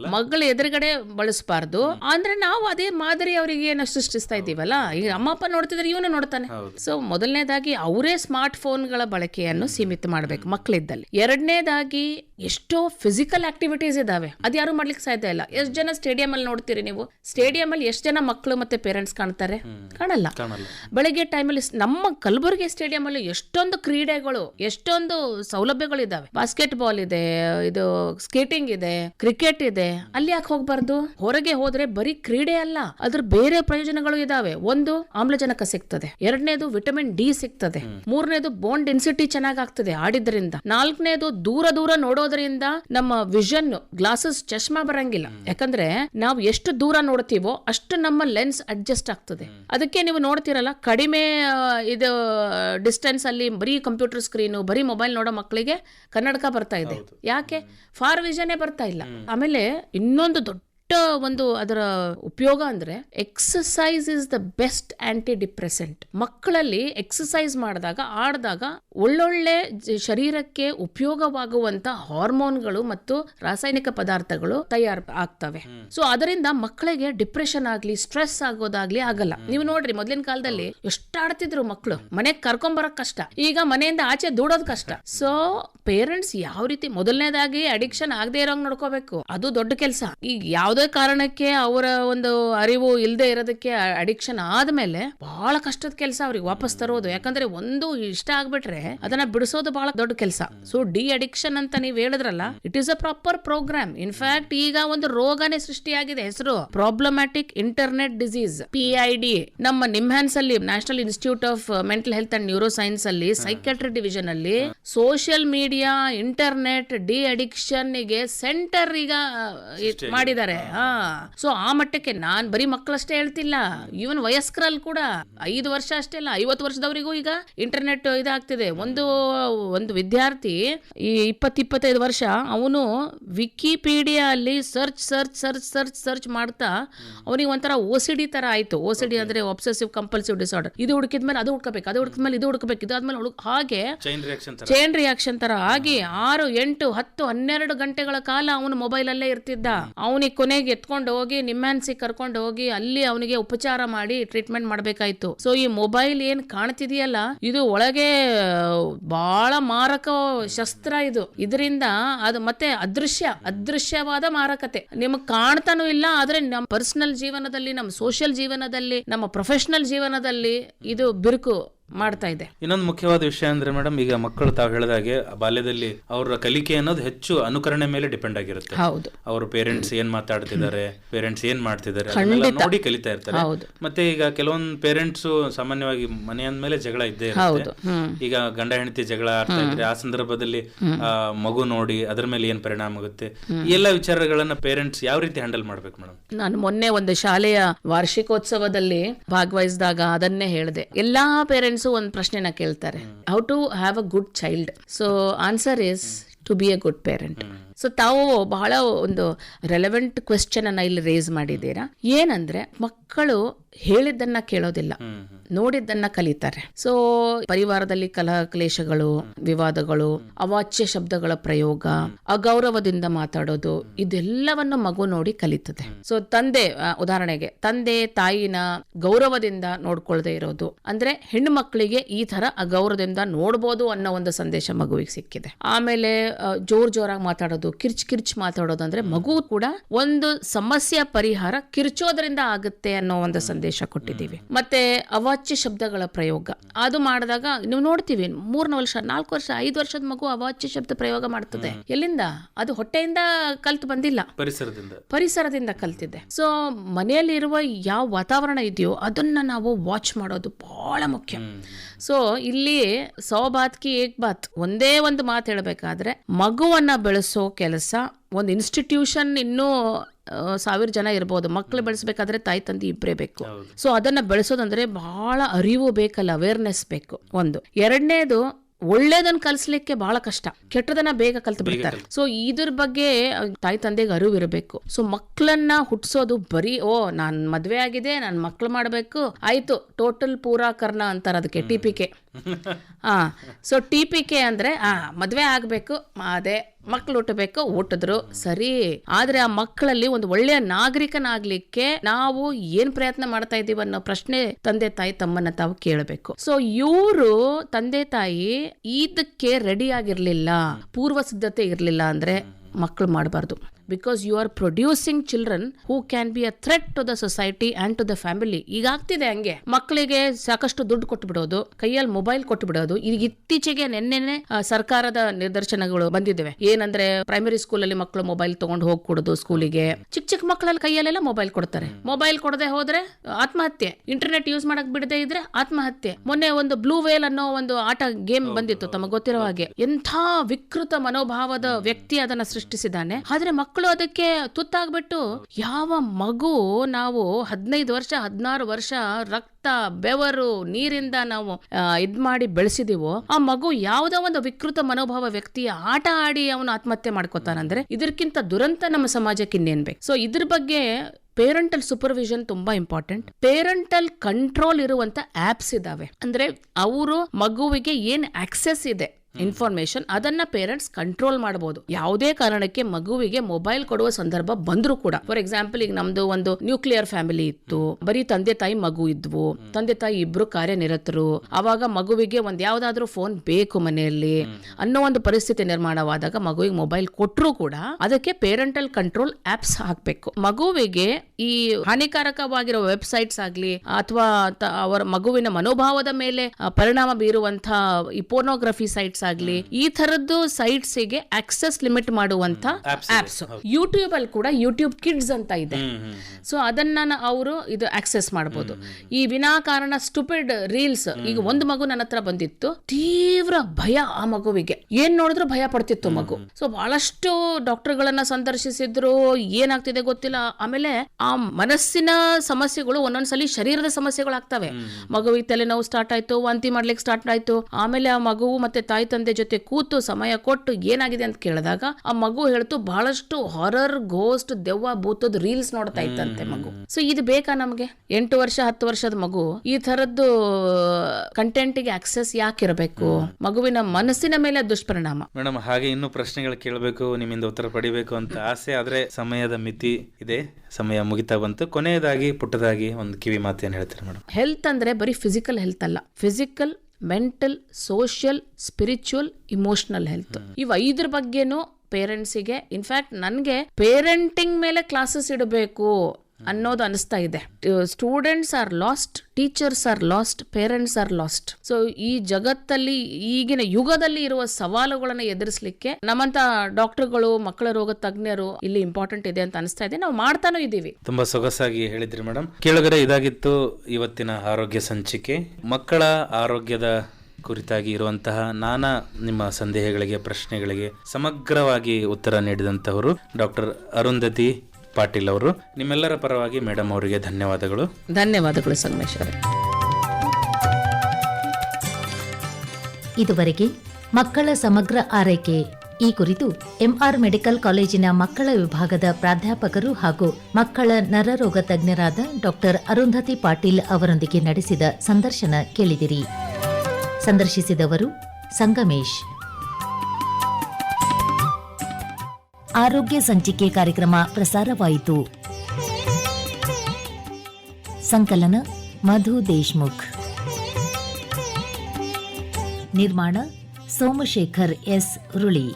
ಮಗಳ ಎದುರುಗಡೆ ಬಳಸಬಾರ್ದು. ಅಂದ್ರೆ ನಾವು ಅದೇ ಮಾದರಿ ಅವರಿಗೆ ಏನೋ ಸೃಷ್ಟಿಸ್ತಾ ಇದ್ದೀವಲ್ಲ ಈಗ ಅಮ್ಮ ಅಪ್ಪ ನೋಡ್ತಿದ್ರೆ ಇವನು ನೋಡ್ತಾನೆ. ಸೊ ಮೊದಲನೇದಾಗಿ ಅವರೇ ಸ್ಮಾರ್ಟ್ ಫೋನ್ಗಳ ಬಳಕೆಯನ್ನು ಸೀಮಿತ ಮಾಡಬೇಕು ಮಕ್ಕಳಿದ್ದಲ್ಲಿ ಎರಡನೇದಾಗಿ ಎಷ್ಟೋ ಫಿಸಿಕಲ್ ಆಕ್ಟಿವಿಟೀಸ್ ಇದಾವೆ. ಅದು ಯಾರು ಮಾಡ್ಲಿಕ್ಕೆ ಸಾಧ್ಯ ಇಲ್ಲ. ಎಷ್ಟು ಜನ ಸ್ಟೇಡಿಯಂ ಅಲ್ಲಿ ನೋಡ್ತೀರಿ ನೀವು? ಸ್ಟೇಡಿಯಂ ಅಲ್ಲಿ ಎಷ್ಟು ಜನ ಮಕ್ಕಳು ಮತ್ತೆ ಪೇರೆಂಟ್ಸ್ ಕಾಣ್ತಾರೆ? ಕಾಣಲ್ಲ. ಕಾಣಲ್ಲ. ಬೆಳಗ್ಗೆ ಟೈಮಲ್ಲಿ ನಮ್ಮ ಕಲಬುರಗಿ ಸ್ಟೇಡಿಯಂ ಅಲ್ಲಿ ಎಷ್ಟೊಂದು ಕ್ರೀಡೆಗಳು ಎಷ್ಟೊಂದು ಸೌಲಭ್ಯಗಳು ಇದಾವೆ ಬಾಸ್ಕೆಟ್ ಬಾಲ್ ಇದೆ ಇದು ಸ್ಕೇಟಿಂಗ್ ಇದೆ ಕ್ರಿಕೆಟ್ ಇದೆ. ಅಲ್ಲಿ ಯಾಕೆ ಹೋಗ್ಬಾರ್ದು? ಹೊರಗೆ ಹೋದ್ರೆ ಬರೀ ಕ್ರೀಡೆ ಅಲ್ಲ ಅದ್ರ ಬೇರೆ ಪ್ರಯೋಜನಗಳು ಇದಾವೆ. ಒಂದು ಆಮ್ಲಜನಕ ಸಿಗ್ತದೆ. ಎರಡನೇದು ವಿಟಮಿನ್ ಡಿ ಸಿಗ್ತದೆ. ಮೂರನೇದು ಬೋನ್ ಡೆನ್ಸಿಟಿ ಚೆನ್ನಾಗಾಗ್ತದೆ ಆಡಿದ್ರಿಂದ. ನಾಲ್ಕನೇದು ದೂರ ದೂರ ನೋಡೋದ್ರಿಂದ ನಮ್ಮ ವಿಷನ್ ಗ್ಲಾಸಸ್ ಚಶ್ಮಾ ಬರಂಗಿಲ್ಲ. ಯಾಕಂದ್ರೆ ನಾವು ಎಷ್ಟು ದೂರ ನೋಡ್ತೀವೋ ಅಷ್ಟು ನಮ್ಮ ಲೆನ್ಸ್ ಅಡ್ಜಸ್ಟ್ ಆಗ್ತದೆ. ಅದಕ್ಕೆ ನೀವು ನೋಡ್ತಿರಲ್ಲ ಕಡಿಮೆ ಇದು ಡಿಸ್ಟೆನ್ಸ್ ಅಲ್ಲಿ ಬರೀ ಕಂಪ್ಯೂಟರ್ ಸ್ಕ್ರೀನು ಬರೀ ಮೊಬೈಲ್ ನೋಡೋ ಮಕ್ಕಳಿಗೆ ಕನ್ನಡಕ ಬರ್ತಾ ಇದೆ. ಯಾಕೆ? ಫಾರ್ ವಿಷನ್ ಬರ್ತಾ ಇಲ್ಲ. ಆಮೇಲೆ ಇನ್ನೊಂದು ದೊಡ್ಡ ಒಂದು ಅದರ ಉಪಯೋಗ ಅಂದ್ರೆ exercise is the best antidepressant ಮಕ್ಕಳಲ್ಲಿ ಎಕ್ಸಸೈಸ್ ಮಾಡಿದಾಗ ಆಡಿದಾಗ ಒಳ್ಳೊಳ್ಳೆ ಶರೀರಕ್ಕೆ ಉಪಯೋಗವಾಗುವಂತ ಹಾರ್ಮೋನ್ಗಳು ಮತ್ತು ರಾಸಾಯನಿಕ ಪದಾರ್ಥಗಳು ತಯಾರು ಆಗ್ತವೆ. ಸೊ ಅದರಿಂದ ಮಕ್ಕಳಿಗೆ ಡಿಪ್ರೆಷನ್ ಆಗ್ಲಿ ಸ್ಟ್ರೆಸ್ ಆಗೋದಾಗ್ಲಿ ಆಗಲ್ಲ. ನೀವು ನೋಡ್ರಿ ಮೊದ್ಲಿನ ಕಾಲದಲ್ಲಿ ಎಷ್ಟಾಡ್ತಿದ್ರು ಮಕ್ಕಳು ಮನೆಗ್ ಕರ್ಕೊಂಡ್ ಬರಕ್ ಕಷ್ಟ. ಈಗ ಮನೆಯಿಂದ ಆಚೆ ದೂಡೋದ್ ಕಷ್ಟ. ಸೊ ಪೇರೆಂಟ್ಸ್ ಯಾವ ರೀತಿ ಮೊದಲನೇದಾಗಿ ಅಡಿಕ್ಷನ್ ಆಗದೆ ಇರೋಂಗ್ ನೋಡ್ಕೋಬೇಕು. ಅದು ದೊಡ್ಡ ಕೆಲಸ. ಈಗ ಯಾವುದೇ ಕಾರಣಕ್ಕೆ ಅವರ ಒಂದು ಅರಿವು ಇಲ್ಲದೆ ಇರೋದಕ್ಕೆ ಅಡಿಕ್ಷನ್ ಆದ್ಮೇಲೆ ಬಹಳ ಕಷ್ಟದ ಕೆಲಸ ಅವ್ರಿಗೆ ವಾಪಸ್ ತರೋದು. ಯಾಕಂದ್ರೆ ಒಂದು ಇಷ್ಟ ಆಗ್ಬಿಟ್ರೆ ಅದನ್ನ ಬಿಡಿಸೋದು ಬಹಳ ದೊಡ್ಡ ಕೆಲಸ. ಸೊ ಡಿ ಅಡಿಕ್ಷನ್ ಅಂತ ನೀವು ಹೇಳಿದ್ರಲ್ಲ it is a proper program in fact ಈಗ ಒಂದು ರೋಗನೇ ಸೃಷ್ಟಿಯಾಗಿದೆ. ಹೆಸರು problematic internet disease P I D ನಮ್ಮ ನಿಮ್ಹ್ಯಾನ್ಸ್ ಅಲ್ಲಿ national institute of mental health and neuroscience ಅಲ್ಲಿ ಸೈಕ್ಯಾಟ್ರಿ ಡಿವಿಷನ್ ಅಲ್ಲಿ ಸೋಷಿಯಲ್ ಮೀಡಿಯಾ ಇಂಟರ್ನೆಟ್ ಡಿ ಅಡಿಕ್ಷನ್ಗೆ ಸೆಂಟರ್ ಈಗ ಮಾಡಿದ್ದಾರೆ. ಹಾ. ಸೊ ಆ ಮಟ್ಟಕ್ಕೆ ನಾನ್ ಬರೀ ಮಕ್ಕಳಷ್ಟೇ ಹೇಳ್ತಿಲ್ಲ. ಇವನ್ ವಯಸ್ಕರಲ್ಲಿ ಕೂಡ ಐದು ವರ್ಷ ಅಷ್ಟೇ ಅಲ್ಲ ಐವತ್ತು ವರ್ಷದವರಿಗೂ ಈಗ ಇಂಟರ್ನೆಟ್ ಇದಾಗ್ತಿದೆ. ಒಂದು ಒಂದು ವಿದ್ಯಾರ್ಥಿ ಈ ಇಪ್ಪತ್ ಇಪ್ಪತ್ತೈದು ವರ್ಷ ಅವನು ವಿಕಿಪೀಡಿಯಾ ಅಲ್ಲಿ search search search search search ಮಾಡ್ತಾ ಅವನಿಗೆ ಒಂಥರ ಓ ಸಿ ಡಿ ತರ ಆಯ್ತು. ಓ ಸಿ ಡಿ ಅಂದ್ರೆ ಒಬ್ಸೆಸಿವ್ ಕಂಪಲ್ಸಿವ್ ಡಿಸಾರ್ಡರ್ ಇದು ಹುಡುಕಿದ್ಮೇಲೆ ಅದು ಹುಡ್ಕಬೇಕು ಅದು ಹುಡುಕಿದ್ಮೇಲೆ ಇದು ಹುಡುಕಬೇಕು ಇದು ಆದ್ಮೇಲೆ ಹಾಗೆ ಚೈನ್ ರಿಯಾಕ್ಷನ್ ತರ. ಆಗಿ ಆರು ಎಂಟು ಹತ್ತು ಹನ್ನೆರಡು ಗಂಟೆಗಳ ಕಾಲ ಅವನು ಮೊಬೈಲ್ ಅಲ್ಲೇ ಇರ್ತಿದ್ದ. ಅವನಿಗೆ ಕೊನೆಗೆ ಎತ್ಕೊಂಡು ಹೋಗಿ ನಿಮ್ಯಾನ್ಸಿ ಕರ್ಕೊಂಡು ಹೋಗಿ, ಅಲ್ಲಿ ಅವನಿಗೆ ಉಪಚಾರ ಮಾಡಿ ಟ್ರೀಟ್ಮೆಂಟ್ ಮಾಡ್ಬೇಕಾಯ್ತು. ಸೊ ಈ ಮೊಬೈಲ್ ಏನ್ ಕಾಣ್ತಿದೆಯಲ್ಲ, ಇದು ಒಳಗೆ ಬಹಳ ಮಾರಕ ಶಸ್ತ್ರ ಇದು. ಇದರಿಂದ ಅದು ಮತ್ತೆ ಅದೃಶ್ಯ, ಅದೃಶ್ಯವಾದ ಮಾರಕತೆ. ನಿಮಗೆ ಕಾಣ್ತಾನೂ ಇಲ್ಲ, ಆದ್ರೆ ನಮ್ಮ ಪರ್ಸನಲ್ ಜೀವನದಲ್ಲಿ ನಮ್ಮ ಸೋಷಿಯಲ್ ಜೀವನದಲ್ಲಿ, ನಮ್ಮ ಪ್ರೊಫೆಷನಲ್ ಜೀವನದಲ್ಲಿ ಇದು ಬಿರುಕು. ಮಾಡ್ತಾ ಇದೆ. ಇನ್ನೊಂದು ಮುಖ್ಯವಾದ ವಿಷಯ ಅಂದ್ರೆ ಮೇಡಮ್ ಈಗ ಮಕ್ಕಳು ತಾವು ಹೇಳಿದಾಗೆ ಬಾಲ್ಯದಲ್ಲಿ ಅವರ ಕಲಿಕೆ ಅನ್ನೋದು ಹೆಚ್ಚು ಅನುಕರಣೆ ಮೇಲೆ ಡಿಪೆಂಡ್ ಆಗಿರುತ್ತೆ. ಹೌದು. ಅವರು ಪೇರೆಂಟ್ಸ್ ಏನ್ ಮಾತಾಡ್ತಿದ್ದಾರೆ ಪೇರೆಂಟ್ಸ್ ಏನ್ ಮಾಡ್ತಿದ್ದಾರೆ ನೋಡಿ ಕಲಿತಾ ಇರ್ತಾರೆ. ಮತ್ತೆ ಈಗ ಕೆಲವೊಂದು ಪೇರೆಂಟ್ಸ್ ಸಾಮಾನ್ಯವಾಗಿ ಮನೆ ಅಂದ್ಮೇಲೆ ಜಗಳ ಇದ್ದೇ ಇರುತ್ತೆ. ಈಗ ಗಂಡ ಹೆಂಡತಿ ಜಗಳ ಆಡ್ತಾ ಇದ್ರೆ ಆ ಸಂದರ್ಭದಲ್ಲಿ ಮಗು ನೋಡಿ ಅದ್ರ ಮೇಲೆ ಏನ್ ಪರಿಣಾಮ ಆಗುತ್ತೆ? ಈ ಎಲ್ಲ ವಿಚಾರಗಳನ್ನ ಪೇರೆಂಟ್ಸ್ ಯಾವ ರೀತಿ ಹ್ಯಾಂಡಲ್ ಮಾಡ್ಬೇಕು ಮೇಡಮ್? ನಾನು ಮೊನ್ನೆ ಒಂದು ಶಾಲೆಯ ವಾರ್ಷಿಕೋತ್ಸವದಲ್ಲಿ ಭಾಗವಹಿಸಿದಾಗ ಅದನ್ನೇ ಹೇಳಿದೆ. ಎಲ್ಲಾ ಪೇರೆಂಟ್ಸು ಒಂದು ಪ್ರಶ್ನೆನ ಕೇಳ್ತಾರೆ how to have a good child so answer is to be a good parent so ತಾವು ಬಹಳ ಒಂದು ರೆಲೆವೆಂಟ್ ಕ್ವೆಶ್ಚನ್ ಅನ್ನ ಇಲ್ಲಿ ರೇಸ್ ಮಾಡಿದ್ದೀರಾ? ಏನಂದ್ರೆ ಮಕ್ಕಳು ಹೇಳಿದ್ದನ್ನ ಕೇಳೋದಿಲ್ಲ. ನೋಡಿದ್ದನ್ನ ಕಲಿತಾರೆ. ಸೊ ಪರಿವಾರದಲ್ಲಿ ಕಲಹ ಕ್ಲೇಶಗಳು ವಿವಾದಗಳು ಅವಾಚ್ಯ ಶಬ್ದಗಳ ಪ್ರಯೋಗ ಅಗೌರವದಿಂದ ಮಾತಾಡೋದು ಇದೆಲ್ಲವನ್ನು ಮಗು ನೋಡಿ ಕಲಿತದೆ. ಸೊ ತಂದೆ ಉದಾಹರಣೆಗೆ ತಂದೆ ತಾಯಿನ ಗೌರವದಿಂದ ನೋಡ್ಕೊಳ್ದೇ ಇರೋದು. ಅಂದ್ರೆ ಹೆಣ್ಣು ಮಕ್ಕಳಿಗೆ ಈ ತರ ಅಗೌರವದಿಂದ ನೋಡ್ಬೋದು ಅನ್ನೋ ಒಂದು ಸಂದೇಶ ಮಗುವಿಗೆ ಸಿಕ್ಕಿದೆ. ಆಮೇಲೆ ಜೋರ್ ಜೋರಾಗಿ ಮಾತಾಡೋದು ಕಿರ್ಚ್ ಕಿರ್ಚ್ ಮಾತಾಡೋದು ಅಂದ್ರೆ ಮಗು ಕೂಡ ಒಂದು ಸಮಸ್ಯೆ ಪರಿಹಾರ ಕಿರ್ಚೋದ್ರಿಂದ ಆಗುತ್ತೆ ಅನ್ನೋ ಒಂದು ಸಂದೇಶ ಕೊಟ್ಟಿದ್ದೀವಿ. ಮತ್ತೆ ಅವಾಚ್ಯ ಶಬ್ದಗಳ ಪ್ರಯೋಗ. ಅದು ಮಾಡಿದಾಗ ನೀವು ನೋಡ್ತೀವಿ ಮೂರ್ನ ವರ್ಷ ನಾಲ್ಕು ವರ್ಷ ಐದು ವರ್ಷದ ಮಗು ಅವಾಚ್ಯ ಶಬ್ದ ಪ್ರಯೋಗ ಮಾಡ್ತದೆ. ಎಲ್ಲಿಂದ? ಅದು ಹೊಟ್ಟೆಯಿಂದ ಕಲ್ತು ಬಂದಿಲ್ಲ. ಪರಿಸರದಿಂದ. ಪರಿಸರದಿಂದ ಕಲ್ತಿದೆ ಸೊ ಮನೆಯಲ್ಲಿರುವ ಯಾವ ವಾತಾವರಣ ಇದೆಯೋ ಅದನ್ನ ನಾವು ವಾಚ್ ಮಾಡೋದು ಬಹಳ ಮುಖ್ಯ. ಸೊ ಇಲ್ಲಿ ಸೌ ಬಾತ್ ಕಿ ಏಕ್ ಬಾತ್ ಒಂದೇ ಒಂದು ಮಾತು ಹೇಳಬೇಕಾದ್ರೆ ಮಗುವನ್ನ ಬೆಳೆಸೋ ಕೆಲಸ ಒಂದು ಇನ್ಸ್ಟಿಟ್ಯೂಷನ್ ಇನ್ನೂ ಸಾವಿರ ಜನ ಇರ್ಬೋದು. ಮಕ್ಕಳು ಬೆಳೆಸಬೇಕಾದ್ರೆ ತಾಯಿ ತಂದೆ ಇಬ್ಬರೇ ಬೇಕು. ಸೊ ಅದನ್ನು ಬೆಳೆಸೋದಂದ್ರೆ ಬಹಳ ಅರಿವು ಬೇಕಲ್ಲ ಅವೇರ್ನೆಸ್ ಬೇಕು ಒಂದು. ಎರಡನೇದು ಒಳ್ಳೇದನ್ನ ಕಲಿಸ್ಲಿಕ್ಕೆ ಬಹಳ ಕಷ್ಟ. ಕೆಟ್ಟದನ್ನ ಬೇಗ ಕಲ್ತು ಬಿಡ್ತಾರೆ ಸೊ ಇದ್ರ ಬಗ್ಗೆ ತಾಯಿ ತಂದೆಗೆ ಅರಿವು ಇರಬೇಕು. ಸೊ ಮಕ್ಕಳನ್ನ ಹುಟ್ಸೋದು ಬರೀ ಓ ನಾನ್ ಮದ್ವೆ ಆಗಿದೆ ನಾನ್ ಮಕ್ಳು ಮಾಡ್ಬೇಕು ಆಯ್ತು ಟೋಟಲ್ ಪೂರಾ ಕರ್ಣ ಅಂತಾರೆ ಅದಕ್ಕೆ ಟಿಪಿಕೆ ಪಿ ಕೆ ಹಾ ಸೊ ಟಿ ಪಿ ಕೆ ಅಂದ್ರೆ ಆ ಮದ್ವೆ ಆಗ್ಬೇಕು ಅದೇ ಮಕ್ಳು ಹುಟ್ಟಬೇಕು ಹುಟ್ಟಿದ್ರು ಸರಿ, ಆದ್ರೆ ಆ ಮಕ್ಕಳಲ್ಲಿ ಒಂದು ಒಳ್ಳೆಯ ನಾಗರಿಕನಾಗ್ಲಿಕ್ಕೆ ನಾವು ಏನ್ ಪ್ರಯತ್ನ ಮಾಡ್ತಾ ಇದೀವಿ ಅನ್ನೋ ಪ್ರಶ್ನೆ ತಂದೆ ತಾಯಿ ತಮ್ಮನ್ನ ತಾವು ಕೇಳಬೇಕು. ಸೊ ಇವರು ತಂದೆ ತಾಯಿ ಇದಕ್ಕೆ ರೆಡಿ ಆಗಿರ್ಲಿಲ್ಲ ಪೂರ್ವ ಸಿದ್ಧತೆ ಇರ್ಲಿಲ್ಲ ಅಂದ್ರೆ ಮಕ್ಕಳು ಮಾಡಬಾರ್ದು. Because you are producing children who can be a threat to the society and to the family ಈಗ ಆಗ್ತಿದೆ ಹಂಗೆ. ಮಕ್ಕಳಿಗೆ ಸಾಕಷ್ಟು ದುಡ್ಡು ಕೊಟ್ಟು ಬಿಡೋದು ಕೈಯಲ್ಲಿ ಮೊಬೈಲ್ ಕೊಟ್ಟು ಬಿಡೋದು ಈಗ ಇತ್ತೀಚೆಗೆ ನಿನ್ನೆನೆ ಸರ್ಕಾರದ ನಿದರ್ಶನಗಳು ಬಂದಿದ್ದಾವೆ. ಏನಂದ್ರೆ ಪ್ರೈಮರಿ ಸ್ಕೂಲಲ್ಲಿ ಮಕ್ಕಳು ಮೊಬೈಲ್ ತಗೊಂಡು ಹೋಗಿ ಕೊಡೋದು ಸ್ಕೂಲಿಗೆ ಚಿಕ್ಕ ಚಿಕ್ಕ ಮಕ್ಕಳಲ್ಲಿ ಕೈಯಲ್ಲೆಲ್ಲ ಮೊಬೈಲ್ ಕೊಡ್ತಾರೆ. ಮೊಬೈಲ್ ಕೊಡದೆ ಹೋದ್ರೆ ಆತ್ಮಹತ್ಯೆ. ಇಂಟರ್ನೆಟ್ ಯೂಸ್ ಮಾಡಕ್ ಬಿಡದೆ ಇದ್ರೆ ಆತ್ಮಹತ್ಯೆ. ಮೊನ್ನೆ ಒಂದು ಬ್ಲೂ ವೇಲ್ ಅನ್ನೋ ಒಂದು ಆಟ ಗೇಮ್ ಬಂದಿತ್ತು ತಮಗೆ ಗೊತ್ತಿರೋ ಹಾಗೆ. ಎಂಥ ವಿಕೃತ ಮನೋಭಾವದ ವ್ಯಕ್ತಿ ಅದನ್ನ ಸೃಷ್ಟಿಸಿದ್ದಾನೆ. ಆದ್ರೆ ಮಕ್ಕಳು ಅದಕ್ಕೆ ತುತ್ತಾಗ್ಬಿಟ್ಟು, ಯಾವ ಮಗು ನಾವು ಹದಿನೈದು ವರ್ಷ, ಹದಿನಾರು ವರ್ಷ ರಕ್ತ, ಬೆವರು, ನೀರಿಂದ ನಾವು ಇದ್ ಮಾಡಿ ಬೆಳೆಸಿದೀವೋ, ಆ ಮಗು ಯಾವುದೋ ಒಂದು ವಿಕೃತ ಮನೋಭಾವ ವ್ಯಕ್ತಿಯ ಆಟ ಆಡಿ ಅವನು ಆತ್ಮಹತ್ಯೆ ಮಾಡ್ಕೋತಾನಂದ್ರೆ ಇದಕ್ಕಿಂತ ದುರಂತ ನಮ್ಮ ಸಮಾಜಕ್ಕೆ ಇನ್ನೇನ್ ಬೇಕು? ಸೊ ಇದ್ರ ಬಗ್ಗೆ ಪೇರೆಂಟಲ್ ಸೂಪರ್ವಿಷನ್ ತುಂಬಾ ಇಂಪಾರ್ಟೆಂಟ್ ಪೇರೆಂಟಲ್ ಕಂಟ್ರೋಲ್ ಇರುವಂತ ಆಪ್ಸ್ ಇದಾವೆ. ಅಂದ್ರೆ ಅವರು ಮಗುವಿಗೆ ಏನ್ ಆಕ್ಸೆಸ್ ಇದೆ ಇನ್ಫಾರ್ಮೇಶನ್ ಅದನ್ನ ಪೇರೆಂಟ್ಸ್ ಕಂಟ್ರೋಲ್ ಮಾಡಬಹುದು ಯಾವುದೇ ಕಾರಣಕ್ಕೆ ಮಗುವಿಗೆ ಮೊಬೈಲ್ ಕೊಡುವ ಸಂದರ್ಭ ಬಂದರೂ ಕೂಡ. ಫಾರ್ ಎಕ್ಸಾಂಪಲ್ ಈಗ ನಮ್ದು ಒಂದು ನ್ಯೂಕ್ಲಿಯರ್ ಫ್ಯಾಮಿಲಿ ಇತ್ತು. ಬರೀ ತಂದೆ ತಾಯಿ ಮಗು ಇದ್ವು. ತಂದೆ ತಾಯಿ ಇಬ್ರು ಕಾರ್ಯನಿರತರು. ಅವಾಗ ಮಗುವಿಗೆ ಒಂದ್ ಯಾವ್ದಾದ್ರು ಫೋನ್ ಬೇಕು ಮನೆಯಲ್ಲಿ ಅನ್ನೋ ಒಂದು ಪರಿಸ್ಥಿತಿ ನಿರ್ಮಾಣವಾದಾಗ ಮಗುವಿಗೆ ಮೊಬೈಲ್ ಕೊಟ್ಟರು ಕೂಡ ಅದಕ್ಕೆ ಪೇರೆಂಟಲ್ ಕಂಟ್ರೋಲ್ ಆಪ್ಸ್ ಹಾಕ್ಬೇಕು. ಮಗುವಿಗೆ ಈ ಹಾನಿಕಾರಕವಾಗಿರೋ ವೆಬ್ಸೈಟ್ಸ್ ಆಗ್ಲಿ ಅಥವಾ ಅವರ ಮಗುವಿನ ಮನೋಭಾವದ ಮೇಲೆ ಪರಿಣಾಮ ಬೀರುವಂತ ಈ ಪೋರ್ನೋಗ್ರಫಿ ಸೈಟ್ಸ್ ಆಗ್ಲಿ ಈ ತರದ್ದು ಸೈಟ್ಸ್ಗೆ ಆಕ್ಸೆಸ್ ಲಿಮಿಟ್ ಮಾಡುವಂತ ಆಪ್ಸ್ ಯೂಟ್ಯೂಬ್ ಅಲ್ಲಿ ಕೂಡ ಯೂಟ್ಯೂಬ್ ಕಿಡ್ಸ್ ಅಂತ ಇದೆ. ಸೊ ಅದನ್ನ ಅವರು ಇದು ಆಕ್ಸೆಸ್ ಮಾಡಬಹುದು ಈ ವಿನಾಕಾರಣ ಸ್ಟುಪಿಡ್ ರೀಲ್ಸ್ ಈಗ ಒಂದು ಮಗು ನನ್ನ ಹತ್ರ ಬಂದಿತ್ತು ತೀವ್ರ ಭಯ ಆ ಮಗುವಿಗೆ. ಏನ್ ನೋಡಿದ್ರು ಭಯ ಪಡ್ತಿತ್ತು ಮಗು. ಸೊ ಬಹಳಷ್ಟು ಡಾಕ್ಟರ್ ಗಳನ್ನ ಸಂದರ್ಶಿಸಿದ್ರು ಏನಾಗ್ತಿದೆ ಗೊತ್ತಿಲ್ಲ. ಆಮೇಲೆ ಆ ಮನಸ್ಸಿನ ಸಮಸ್ಯೆಗಳು ಒಂದೊಂದ್ಸಲಿ ಶರೀರದ ಸಮಸ್ಯೆಗಳು ಆಗ್ತವೆ ಮಗುವಿಗೆ ತಲೆನೋವು ಸ್ಟಾರ್ಟ್ ಆಯ್ತು ವಾಂತಿ ಮಾಡ್ಲಿಕ್ಕೆ ಸ್ಟಾರ್ಟ್ ಆಯ್ತು. ಆಮೇಲೆ ಆ ಮಗುವು ಮತ್ತೆ ತಾಯಿ ತಂದೆ ಜೊತೆ ಕೂತು ಸಮಯ ಕೊಟ್ಟು ಏನಾಗಿದೆ ಅಂತ ಕೇಳಿದಾಗ ಆ ಮಗು ಹೇಳ್ತು ಬಹಳಷ್ಟು ಹಾರರ್ ಗೋಸ್ಟ್ ದೆವ್ವ ಭೂತದ ರೀಲ್ಸ್ ನೋಡ್ತಾ ಇತ್ತಂತೆ ಮಗು. ಸೊ ಇದು ಬೇಕಾ ನಮ್ಗೆ? ಎಂಟು ವರ್ಷ ಹತ್ತು ವರ್ಷದ ಮಗು ಈ ತರದ್ದು ಕಂಟೆಂಟ್ಗೆ ಆಕ್ಸೆಸ್ ಯಾಕೆ ಇರಬೇಕು ಮಗುವಿನ ಮನಸ್ಸಿನ ಮೇಲೆ ದುಷ್ಪರಿಣಾಮ. ಮೇಡಮ್ ಹಾಗೆ ಇನ್ನು ಪ್ರಶ್ನೆಗಳು ಕೇಳಬೇಕು ನಿಮ್ಮಿಂದ ಉತ್ತರ ಪಡಿಬೇಕು ಅಂತ ಆಸೆ ಆದ್ರೆ ಸಮಯದ ಮಿತಿ ಇದೆ. ಸಮಯ ಮುಗಿತಾ ಬಂತು. ಕೊನೆಯದಾಗಿ ಪುಟ್ಟದಾಗಿ ಒಂದು ಕಿವಿ ಮಾತು ಏನು ಹೇಳ್ತೀರಾ ಮೇಡಮ್? ಹೆಲ್ತ್ ಅಂದ್ರೆ ಬರೀ ಫಿಸಿಕಲ್ ಹೆಲ್ತ್ ಅಲ್ಲ. Physical mental social spiritual emotional health ಇವ್ ಐದ್ರ ಬಗ್ಗೆನೂ ಪೇರೆಂಟ್ಸಿಗೆ ಇನ್ಫ್ಯಾಕ್ಟ್ ನನಗೆ ಪೇರೆಂಟಿಂಗ್ ಮೇಲೆ ಕ್ಲಾಸಸ್ ಇಡಬೇಕು. ಅನ್ನೋದು ಅನಿಸ್ತಾ ಇದೆ. Students are lost teachers are lost parents are lost so ಈ ಜಗತ್ತಲ್ಲಿ, ಈಗಿನ ಯುಗದಲ್ಲಿ ಇರುವ ಸವಾಲುಗಳನ್ನು ಎದುರಿಸಲಿಕ್ಕೆ ನಮ್ಮಂತ ಡಾಕ್ಟರ್ಗಳು, ಮಕ್ಕಳ ರೋಗ ತಜ್ಞರು ಇಲ್ಲಿ ಇಂಪಾರ್ಟೆಂಟ್ ಇದೆ ಅಂತ ಅನಿಸ್ತಾ ಇದೆ. ನಾವು ಮಾಡ್ತಾನೂ ಇದ್ದೀವಿ. ತುಂಬಾ ಸೊಗಸಾಗಿ ಹೇಳಿದ್ರಿ ಮೇಡಮ್ ಕೇಳುಗರೆ, ಇದಾಗಿತ್ತು ಇವತ್ತಿನ ಆರೋಗ್ಯ ಸಂಚಿಕೆ. ಮಕ್ಕಳ ಆರೋಗ್ಯದ ಕುರಿತಾಗಿ ಇರುವಂತಹ ನಾನಾ ನಿಮ್ಮ ಸಂದೇಹಗಳಿಗೆ, ಪ್ರಶ್ನೆಗಳಿಗೆ ಸಮಗ್ರವಾಗಿ ಉತ್ತರ ನೀಡಿದಂತವರು ಡಾಕ್ಟರ್ ಅರುಂಧತಿ ಪಾಟೀಲ್ ಅವರು ನಿಮ್ಮೆಲ್ಲರ ಪರವಾಗಿ ಮೇಡಮ್ ಅವರಿಗೆ ಧನ್ಯವಾದಗಳು. ಧನ್ಯವಾದಗಳು ಸಂಗಮೇಶ್ವರ. ಅವರೇ ಇದುವರೆಗೆ ಮಕ್ಕಳ ಸಮಗ್ರ ಆರೈಕೆ ಈ ಕುರಿತು ಎಂಆರ್ ಮೆಡಿಕಲ್ ಕಾಲೇಜಿನ ಮಕ್ಕಳ ವಿಭಾಗದ ಪ್ರಾಧ್ಯಾಪಕರು ಹಾಗೂ ಮಕ್ಕಳ ನರರೋಗ ತಜ್ಞರಾದ ಡಾಕ್ಟರ್ ಅರುಂಧತಿ ಪಾಟೀಲ್ ಅವರೊಂದಿಗೆ ನಡೆಸಿದ ಸಂದರ್ಶನ ಕೇಳಿದಿರಿ. ಸಂದರ್ಶಿಸಿದವರು ಸಂಗಮೇಶ್. ಆರೋಗ್ಯ ಸಂಚಿಕೆ ಕಾರ್ಯಕ್ರಮ ಪ್ರಸಾರವಾಯಿತು. ಸಂಕಲನ ಮಧು ದೇಶ್ಮುಖ್. ನಿರ್ಮಾಣ ಸೋಮಶೇಖರ್ ಎಸ್ ರುಳಿ.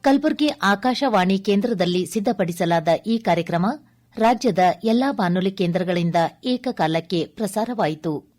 ಕಲಬುರಗಿ ಆಕಾಶವಾಣಿ ಕೇಂದ್ರದಲ್ಲಿ ಸಿದ್ಧಪಡಿಸಲಾದ ಈ ಕಾರ್ಯಕ್ರಮ ರಾಜ್ಯದ ಎಲ್ಲಾ ಬಾನುಲಿ ಕೇಂದ್ರಗಳಿಂದ ಏಕಕಾಲಕ್ಕೆ ಪ್ರಸಾರವಾಯಿತು.